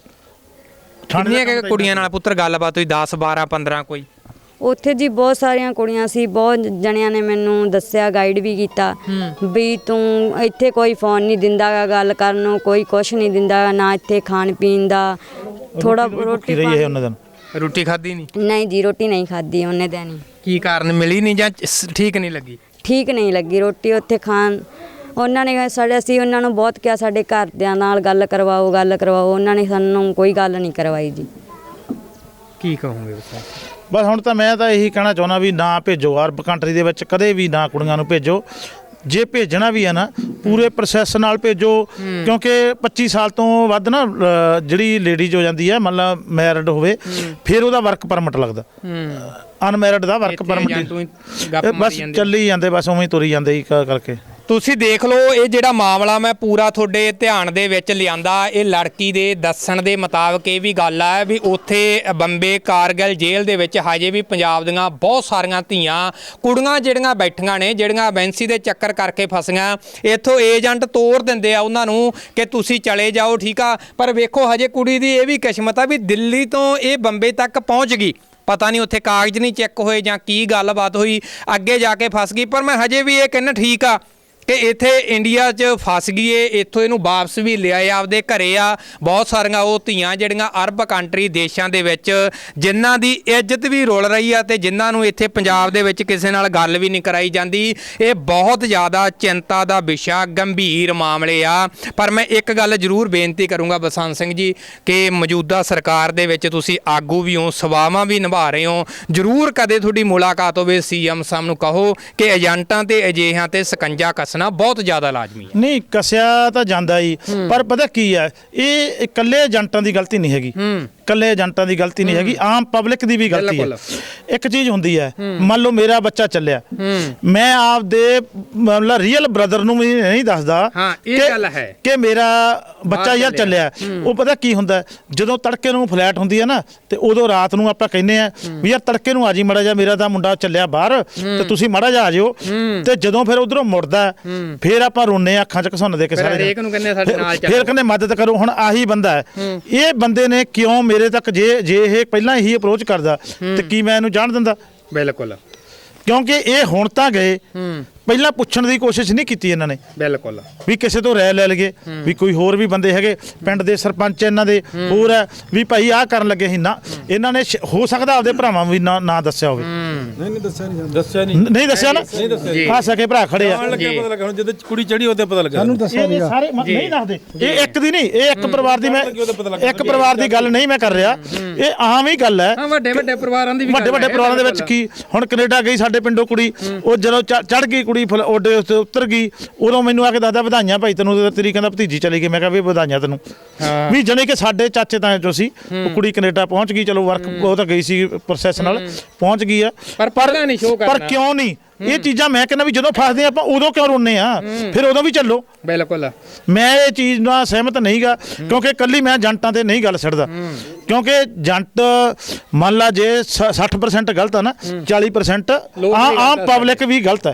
ਥਾਣੇ ਦਾ ਕੁੜੀਆਂ ਨਾਲ ਪੁੱਤਰ ਗੱਲਬਾਤ ਹੋਈ? 10 12 15 ਕੋਈ? ਉੱਥੇ ਜੀ ਬਹੁਤ ਸਾਰੀਆਂ ਕੁੜੀਆਂ ਸੀ ਬਹੁਤ ਜਣਿਆਂ ਨੇ ਮੈਨੂੰ ਦੱਸਿਆ ਗਾਈਡ ਵੀ ਕੀਤਾ ਵੀ ਤੂੰ ਇੱਥੇ ਕੋਈ ਫੋਨ ਨਹੀਂ ਦਿੰਦਾ ਗਾ ਗੱਲ ਕਰਨ ਨੂੰ ਕੋਈ ਕੁਛ ਨਹੀਂ ਦਿੰਦਾ ਗਾ, ਨਾ ਇੱਥੇ ਖਾਣ ਪੀਣ ਦਾ। ਥੋੜਾ ਰੋਟੀ ਰਹੀ ਇਹ ਉਹਨਾਂ ਦਿਨ? ਰੋਟੀ ਖਾਧੀ ਨਹੀਂ? ਨਹੀਂ ਜੀ ਰੋਟੀ ਨਹੀਂ ਖਾਧੀ ਉਹਨੇ ਦੇਣੀ ਕੀ ਕਾਰਨ ਮਿਲੀ ਨਹੀਂ ਜਾਂ ਸ- ਠੀਕ ਨਹੀਂ ਲੱਗੀ? ਠੀਕ ਨਹੀਂ ਲੱਗੀ ਰੋਟੀ ਉੱਥੇ ਖਾਣ। ਉਹਨਾਂ ਨੇ ਸਾਡੇ ਅਸੀਂ ਉਹਨਾਂ ਨੂੰ ਬਹੁਤ ਕਿਹਾ ਸਾਡੇ ਘਰਦਿਆਂ ਨਾਲ ਗੱਲ ਕਰਵਾਓ ਗੱਲ ਕਰਵਾਓ। ਉਹਨਾਂ ਨੇ ਸਾਨੂੰ ਕੋਈ ਗੱਲ ਨਹੀਂ ਕਰਵਾਈ ਜੀ। ਕੀ ਕਹੋਗੇ ਤੁਸੀਂ ਬਸ ਹੁਣ ਤਾਂ ਮੈਂ ਤਾਂ ਇਹੀ ਕਹਿਣਾ ਚਾਹੁੰਦਾ ਵੀ ਨਾ ਭੇਜੋ ਅਰਬ ਕੰਟਰੀ ਦੇ ਵਿੱਚ ਕਦੇ ਵੀ ਨਾ ਕੁੜੀਆਂ ਨੂੰ ਭੇਜੋ। ਜੇ ਭੇਜਣਾ ਵੀ ਹੈ ਨਾ ਪੂਰੇ ਪ੍ਰੋਸੈਸ ਨਾਲ ਭੇਜੋ ਕਿਉਂਕਿ 25 ਸਾਲ ਤੋਂ ਵੱਧ ਨਾ ਅ, ਜਿਹੜੀ ਲੇਡੀਜ਼ ਹੋ ਜਾਂਦੀ ਹੈ ਮਤਲਬ ਮੈਰਿਡ ਹੋਵੇ ਫਿਰ ਉਹਦਾ ਵਰਕ ਪਰਮਿਟ ਲੱਗਦਾ। ਅਨਮੈਰਿਡ ਦਾ ਵਰਕ ਪਰਮਿਟ ਗੱਪ ਮਾਰੀ ਬਸ ਜਾਂਦੇ। ਚੱਲੀ ਜਾਂਦੇ ਬਸ ਉਵੇਂ ਹੀ ਤੁਰੀ ਜਾਂਦੇ ਹੀ ਕ- ਕਰਕੇ। ਤੁਸੀਂ ਦੇਖ ਲਓ, ਇਹ ਜਿਹੜਾ ਮਾਮਲਾ ਮੈਂ ਪੂਰਾ ਤੁਹਾਡੇ ਧਿਆਨ ਦੇ ਵਿੱਚ ਲਿਆਂਦਾ, ਇਹ ਲੜਕੀ ਦੇ ਦੱਸਣ ਦੇ ਮੁਤਾਬਕ ਇਹ ਵੀ ਗੱਲ ਆ ਵੀ ਉੱਥੇ ਬੰਬੇ ਕਾਰਗਿਲ ਜੇਲ੍ਹ ਦੇ ਵਿੱਚ ਹਜੇ ਵੀ ਪੰਜਾਬ ਦੀਆਂ ਬਹੁਤ ਸਾਰੀਆਂ ਧੀਆਂ, ਕੁੜੀਆਂ ਜਿਹੜੀਆਂ ਬੈਠੀਆਂ ਨੇ, ਜਿਹੜੀਆਂ ਵੈਂਸੀ ਦੇ ਚੱਕਰ ਕਰਕੇ ਫਸੀਆਂ, ਇੱਥੋਂ ਏਜੰਟ ਤੋੜ ਦਿੰਦੇ ਆ ਉਹਨਾਂ ਨੂੰ ਕਿ ਤੁਸੀਂ ਚਲੇ ਜਾਓ, ਠੀਕ ਆ? ਪਰ ਵੇਖੋ, ਹਜੇ ਕੁੜੀ ਦੀ ਇਹ ਵੀ ਕਿਸਮਤ ਆ ਵੀ ਦਿੱਲੀ ਤੋਂ ਇਹ ਬੰਬੇ ਤੱਕ ਪਹੁੰਚ ਗਈ। ਪਤਾ ਨਹੀਂ ਉੱਥੇ ਕਾਗਜ਼ ਨਹੀਂ ਚੈੱਕ ਹੋਏ ਜਾਂ ਕੀ ਗੱਲਬਾਤ ਹੋਈ, ਅੱਗੇ ਜਾ ਕੇ ਫਸ ਗਈ, ਪਰ ਮੈਂ ਹਜੇ ਵੀ ਇਹ ਕਹਿੰਦਾ ਠੀਕ ਆ। ਕਿ ਇੱਥੇ ਇੰਡੀਆ 'ਚ ਫਸ ਗਈਏ ਇੱਥੋਂ ਇਹਨੂੰ ਵਾਪਸ ਵੀ ਲਿਆਏ ਆਪਦੇ ਘਰੇ ਆ। ਬਹੁਤ ਸਾਰੀਆਂ ਉਹ ਧੀਆਂ ਜਿਹੜੀਆਂ ਅਰਬ ਕੰਟਰੀ ਦੇਸ਼ਾਂ ਦੇ ਵਿੱਚ ਜਿਨ੍ਹਾਂ ਦੀ ਇੱਜ਼ਤ ਵੀ ਰੁਲ ਰਹੀ ਆ ਤੇ ਜਿਨ੍ਹਾਂ ਨੂੰ ਇੱਥੇ ਪੰਜਾਬ ਦੇ ਵਿੱਚ ਕਿਸੇ ਨਾਲ ਗੱਲ ਵੀ ਨਹੀਂ ਕਰਾਈ ਜਾਂਦੀ। ਇਹ ਬਹੁਤ ਜ਼ਿਆਦਾ ਚਿੰਤਾ ਦਾ ਵਿਸ਼ਾ, ਗੰਭੀਰ ਮਾਮਲੇ ਆ। ਪਰ ਮੈਂ ਇੱਕ ਗੱਲ ਜ਼ਰੂਰ ਬੇਨਤੀ ਕਰੂੰਗਾ ਬਸੰਤ ਸਿੰਘ ਜੀ ਕਿ ਮੌਜੂਦਾ ਸਰਕਾਰ ਦੇ ਵਿੱਚ ਤੁਸੀਂ ਆਗੂ ਵੀ ਹੋ, ਸੇਵਾਵਾਂ ਵੀ ਨਿਭਾ ਰਹੇ ਹੋ। ਜ਼ਰੂਰ ਕਦੇ ਤੁਹਾਡੀ ਮੁਲਾਕਾਤ ਹੋਵੇ ਸੀਐਮ ਸਾਹਿਬ ਨੂੰ ਕਹੋ ਕਿ ਏਜੰਟਾਂ ਤੇ ਅਜਿਹਿਆਂ ਤੇ ਸਕੰਜਾ ਕਸ ਕੱਸਣਾ ਬਹੁਤ ਜ਼ਿਆਦਾ ਲਾਜ਼ਮੀ ਹੈ। ਨਹੀਂ ਕਸਿਆ ਤਾਂ ਜਾਂਦਾ ਹੀ ਪਰ ਪਤਾ ਕੀ ਹੈ ਇਹ ਇਕੱਲੇ ਏਜੰਟਾਂ ਦੀ ਗਲਤੀ ਨਹੀਂ ਹੈਗੀ। ਇਕੱਲੇ ਏਜੰਟਾਂ ਦੀ ਗਲਤੀ ਨਹੀਂ ਹੈਗੀ ਆਮ ਪਬਲਿਕ ਦੀ ਵੀ ਗਲਤੀ ਹੈ। ਇੱਕ ਚੀਜ਼ ਹੁੰਦੀ ਹੈ ਮੰਨ ਲਓ ਮੇਰਾ ਬੱਚਾ ਚੱਲਿਆ। ਮੈਂ ਆਪਦੇ ਮਤਲਬ ਰੀਅਲ ਬ੍ਰਦਰ ਨੂੰ ਵੀ ਨਹੀਂ ਦੱਸਦਾ ਹਾਂ, ਇਹ ਕਿ- ਗੱਲ ਹੈ। ਕਿ ਮੇਰਾ ਬੱਚਾ ਯਾਰ ਚੱਲਿਆ। ਉਹ ਪਤਾ ਕੀ ਹੁੰਦਾ? ਜਦੋਂ ਤੜਕੇ ਨੂੰ ਫਲੈਟ ਹੁੰਦੀ ਹੈ ਨਾ ਤੇ ਉਦੋਂ ਰਾਤ ਨੂੰ ਆਪਾਂ ਕਹਿੰਦੇ ਆ ਵੀ ਯਾਰ ਤੜਕੇ ਨੂੰ ਆ ਜੀ ਮੜਾ ਜਾ ਮੇਰਾ ਤਾਂ ਮੁੰਡਾ ਚੱਲਿਆ ਬਾਹਰ ਤੇ ਤੁਸੀਂ ਮੜਾ ਜਾ ਆ ਜਿਓ ਤੇ ਜਦੋਂ ਫਿਰ ਉਧਰੋਂ ਮੁੜਦਾ ਫਿਰ ਆਪਾਂ ਰੋਨੇ ਅੱਖਾਂ ਚ ਘਸੁੰਨ ਦੇ ਕੇ ਫਿਰ ਸਾਰੇ ਹਰੇਕ ਨੂੰ ਕਹਿੰਦੇ ਸਾਡੇ ਨਾਲ ਚੱਲੋ। ਫਿਰ ਕਹਿੰਦੇ ਮਦਦ ਕਰੋ ਹੁਣ ਆਹੀ ਬੰਦਾ ਹੈ। ਇਹ ਬੰਦੇ ਨੇ ਕਿਉਂ ਮੇਰੇ ਤੱਕ ਜੇ ਜੇ ਇਹ ਪਹਿਲਾਂ ਹੀ ਅਪਰੋਚ ਕਰਦਾ ਤੇ ਕੀ ਮੈਂ ਇਹਨੂੰ ਜਾਣ ਦਿੰਦਾ? ਬਿਲਕੁਲ। ਕਿਉਂਕਿ ਇਹ ਹੁਣ ਤਾਂ ਗਏ। ਪਹਿਲਾਂ ਪੁੱਛਣ ਦੀ ਕੋਸ਼ਿਸ਼ ਨਹੀਂ ਕੀਤੀ ਇਹਨਾਂ ਨੇ। ਬਿਲਕੁਲ। ਵੀ ਕਿਸੇ ਤੋਂ ਰਾਇ ਲੈ ਲਈਏ ਵੀ ਕੋਈ ਹੋਰ ਵੀ ਬੰਦੇ ਹੈਗੇ ਪਿੰਡ ਦੇ ਸਰਪੰਚ ਇਹਨਾਂ ਦੇ ਹੋਰ ਹੈ ਵੀ ਭਾਈ ਆਹ ਕਰਨ ਲੱਗੇ ਸੀ ਨਾ ਇਹਨਾਂ ਨੇ ਸ਼- ਹੋ ਸਕਦਾ ਆਪਦੇ ਭਰਾਵਾਂ ਨੂੰ ਵੀ ਨਾ ਨਾ ਦੱਸਿਆ ਹੋਵੇ। ਨਹੀਂ ਨਹੀਂ ਦੱਸਿਆ ਨਹੀਂ ਦੱਸਿਆ ਨ- ਨਹੀਂ ਦੱਸਿਆ ਨਾ? ਜੀ। ਆ ਸਕੇ ਭਰਾ ਖੜੇ ਆ। ਲੱਗਿਆ ਪਤਾ ਲੱਗਾ ਹੁਣ ਜਦੋਂ ਕੁੜੀ ਚੜੀ ਉਹਦੇ ਪਤਾ ਲੱਗਾ। ਸਾਨੂੰ ਇਹ ਇਹ ਸਾਰੇ ਮ- ਨਹੀਂ ਦੱਸਦੇ। ਇਹ ਇੱਕ ਦੀ ਨਹੀਂ ਇਹ ਇੱਕ ਪਰਿਵਾਰ ਦੀ ਮੈਂ ਇੱਕ ਪਰਿਵਾਰ ਦੀ ਗੱਲ ਨਹੀਂ ਮੈਂ ਕਰ ਰਿਹਾ। ਇਹ ਆਮ ਹੀ ਗੱਲ ਹੈ ਹਾਂ ਵੱਡੇ ਵੱਡੇ ਪਰਿਵਾਰਾਂ ਦੀ ਵੀ ਵੱਡੇ ਗੱਲ ਵੱਡੇ ਹੈ, ਪਰਿਵਾਰਾਂ ਦੇ ਵਿੱਚ ਕੀ ਹੁਣ ਕੈਨੇਡਾ ਗਈ ਸਾਡੇ ਪਿੰਡੋਂ ਕੁੜੀ ਉਹ ਜਦੋਂ ਚੜ ਗਈ ਕੁੜੀ ਫਲ- ਉਹਦੇ ਉੱਤੇ ਉਤਰ ਗਈ ਉਦੋਂ ਮੈਨੂੰ ਆ ਕੇ ਦੱਸਦਾ ਵਧਾਈਆਂ ਭਾਈ ਤੈਨੂੰ ਤੇ ਤੇਰੀ ਕਹਿੰਦਾ ਭਤੀਜੀ ਚਲੀ ਗਈ। ਮੈਂ ਕਿਹਾ ਵੀ ਵਧਾਈਆਂ ਤੈਨੂੰ। ਵੀ ਜਣੇ ਕਿ ਸਾਡੇ ਚਾਚੇ ਤਾਂ ਜੋ ਸੀ ਉਹ ਕੁੜੀ ਕੈਨੇਡਾ ਪਹੁੰਚ ਗਈ ਚਲੋ ਵਰਕ ਉਹ ਤਾਂ ਗਈ ਸੀ ਪ੍ਰੋਸੈਸ ਨਾਲ ਪਹੁੰਚ ਗਈ ਆ। ਪਰ ਪਹਿਲਾਂ ਨਹੀਂ ਸ਼ੋਅ ਪਰ ਕਰਨਾ ਕਿਉਂ ਨਹੀਂ? ਇਹ ਚੀਜ਼ਾਂ ਮੈਂ ਕਹਿੰਦਾ ਵੀ ਜਦੋਂ ਫਸਦੇ ਆਪਾਂ ਉਦੋਂ ਕਿਉਂ ਰੋਨੇ ਆ ਫਿਰ ਉਦੋਂ ਵੀ ਚੱਲੋ। ਬਿਲਕੁਲ। ਮੈਂ ਇਹ ਚੀਜ਼ ਨਾਲ ਸਹਿਮਤ ਨਹੀਂਗਾ ਕਿਉਂਕਿ ਕੱਲੀ ਮੈਂ ਜੰਟਾਂ ਤੇ ਨਹੀਂ ਗੱਲ ਛੱਡਦਾ ਕਿਉਂਕਿ ਜੰਟ ਮੰਨ ਲਾ ਜੇ ਸ- 60% ਗਲਤ ਆ ਨਾ 40% ਲੋਕ ਵੀ ਆਮ। ਪਬਲਿਕ ਵੀ ਗਲਤ ਹੈ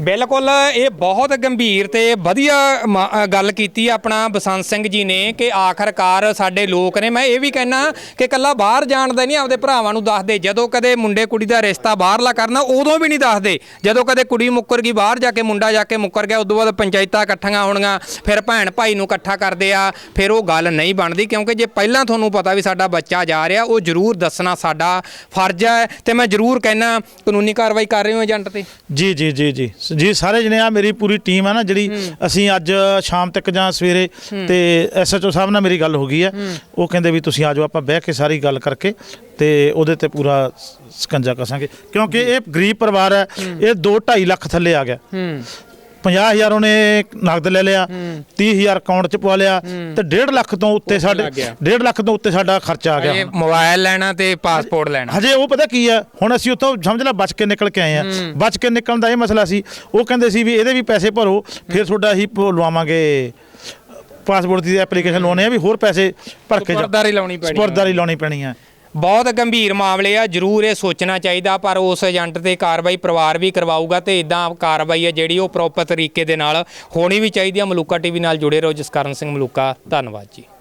ਬਿਲਕੁਲ, ਇਹ ਬਹੁਤ ਗੰਭੀਰ ਤੇ ਵਧੀਆ ਮ- ਗੱਲ ਕੀਤੀ ਆਪਣਾ ਬਸੰਤ ਸਿੰਘ ਜੀ ਨੇ ਕਿ ਆਖਰਕਾਰ ਸਾਡੇ ਲੋਕ ਨੇ। ਮੈਂ ਇਹ ਵੀ ਕਹਿਣਾ ਕਿ ਕੱਲਾ ਬਾਹਰ ਜਾਣ ਦਾ ਨਹੀਂ, ਆਪਦੇ ਭਰਾਵਾਂ ਨੂੰ ਦੱਸਦੇ। ਜਦੋਂ ਕਦੇ ਮੁੰਡੇ ਕੁੜੀ ਦਾ ਰਿਸ਼ਤਾ ਬਾਹਰਲਾ ਕਰਨਾ, ਉਦੋਂ ਵੀ ਨਹੀਂ ਦੱਸਦੇ। ਜਦੋਂ ਕਦੇ ਕੁੜੀ ਮੁੱਕਰ ਗਈ, ਬਾਹਰ ਜਾ ਕੇ ਮੁੰਡਾ ਜਾ ਕੇ ਮੁੱਕਰ ਗਿਆ, ਉਦੋਂ ਬਾਅਦ ਪੰਚਾਇਤਾਂ ਇਕੱਠੀਆਂ ਹੋਣਗੀਆਂ ਫਿਰ ਭੈਣ ਭਾਈ ਨੂੰ ਇਕੱਠਾ ਕਰਦੇ ਆ, ਫਿਰ ਉਹ ਗੱਲ ਨਹੀਂ ਬਣਦੀ। ਕਿਉਂਕਿ ਜੇ ਪਹਿਲਾਂ ਤੁਹਾਨੂੰ ਪਤਾ ਵੀ ਸਾਡਾ ਬੱਚਾ ਜਾ ਰਿਹਾ, ਉਹ ਜ਼ਰੂਰ ਦੱਸਣਾ ਸਾਡਾ ਫਰਜ਼ ਹੈ। ਤੇ ਮੈਂ ਜ਼ਰੂਰ ਕਹਿਣਾ ਕਾਨੂੰਨੀ ਕਾਰਵਾਈ ਕਰ ਰਹੇ ਹੋ ਏਜੰਟ ਤੇ? ਜੀ ਜੀ ਜੀ ਜੀ। ਜੀ ਸਾਰੇ ਜਣੇ ਆ ਮੇਰੀ ਪੂਰੀ ਟੀਮ ਹੈ ਨਾ ਜਿਹੜੀ ਅਸੀਂ ਅੱਜ ਸ਼ਾਮ ਤੱਕ ਜਾਂ ਸਵੇਰੇ ਤੇ ਐਸਐਚਓ ਸਾਹਿਬ ਨਾਲ ਮੇਰੀ ਗੱਲ ਹੋ ਗਈ ਹੈ। ਉਹ ਕਹਿੰਦੇ ਵੀ ਤੁਸੀਂ ਆ ਜਾਓ ਆਪਾਂ ਬਹਿ ਕੇ ਸਾਰੀ ਗੱਲ ਕਰਕੇ ਤੇ ਉਹਦੇ ਤੇ ਪੂਰਾ ਸਕੰਜਾ ਕਸਾਂਗੇ। ਕਿਉਂਕਿ ਇਹ ਗਰੀਬ ਪਰਿਵਾਰ ਹੈ ਇਹ 2 2.5 ਲੱਖ ਥੱਲੇ ਆ ਗਿਆ। 50000 ਉਹਨੇ ਨਗਦ ਲੈ ਲਿਆ 30000 ਅਕਾਊਂਟ 'ਚ ਪਵਾ ਲਿਆ ਤੇ 1.5 ਲੱਖ ਤੋਂ ਉੱਤੇ ਸਾਡੇ ਲੱਗ ਗਿਆ। 1.5 ਲੱਖ ਤੋਂ ਉੱਤੇ ਸਾਡਾ ਖਰਚਾ ਆ ਗਿਆ ਮੋਬਾਈਲ ਲੈਣਾ ਤੇ ਪਾਸਪੋਰਟ ਲੈਣਾ। ਹਜੇ ਉਹ ਪਤਾ ਕੀ ਆ ਹੁਣ ਅਸੀਂ ਉੱਥੋਂ ਸਮਝ ਲੈ ਬਚ ਕੇ ਨਿਕਲ ਕੇ ਆਏ ਆ। ਬਚ ਕੇ ਨਿਕਲਣ ਦਾ ਇਹ ਮਸਲਾ ਸੀ ਉਹ ਕਹਿੰਦੇ ਸੀ ਵੀ ਇਹਦੇ ਵੀ ਪੈਸੇ ਭਰੋ ਫਿਰ ਤੁਹਾਡਾ ਅਸੀਂ ਲਵਾਵਾਂਗੇ ਪਾਸਪੋਰਟ ਦੀ ਐਪਲੀਕੇਸ਼ਨ ਲਾਉਣੇ ਆ ਵੀ ਹੋਰ ਪੈਸੇ ਭਰ ਕੇ ਜਾ- ਸਪੁਰਦਗੀ ਲਾਉਣੀ ਪੈਣੀ ਲਾਉਣੀ ਆ। ਬਹੁਤ ਗੰਭੀਰ ਮਾਮਲੇ ਆ, ਜ਼ਰੂਰ ਇਹ ਸੋਚਣਾ ਚਾਹੀਦਾ, ਪਰ ਉਸ ਏਜੰਟ ਤੇ ਕਾਰਵਾਈ ਪਰਿਵਾਰ ਵੀ ਕਰਵਾਊਗਾ ਤੇ ਇਦਾਂ ਕਾਰਵਾਈ ਹੈ ਜਿਹੜੀ ਉਹ ਪ੍ਰੋਪਰ ਤਰੀਕੇ ਦੇ ਨਾਲ ਹੋਣੀ ਵੀ ਚਾਹੀਦੀ ਆ। ਮਲੂਕਾ ਟੀਵੀ ਨਾਲ ਜੁੜੇ ਰਹੋ ਜਸਕਰਨ ਸਿੰਘ ਮਲੂਕਾ, ਧੰਨਵਾਦ ਜੀ।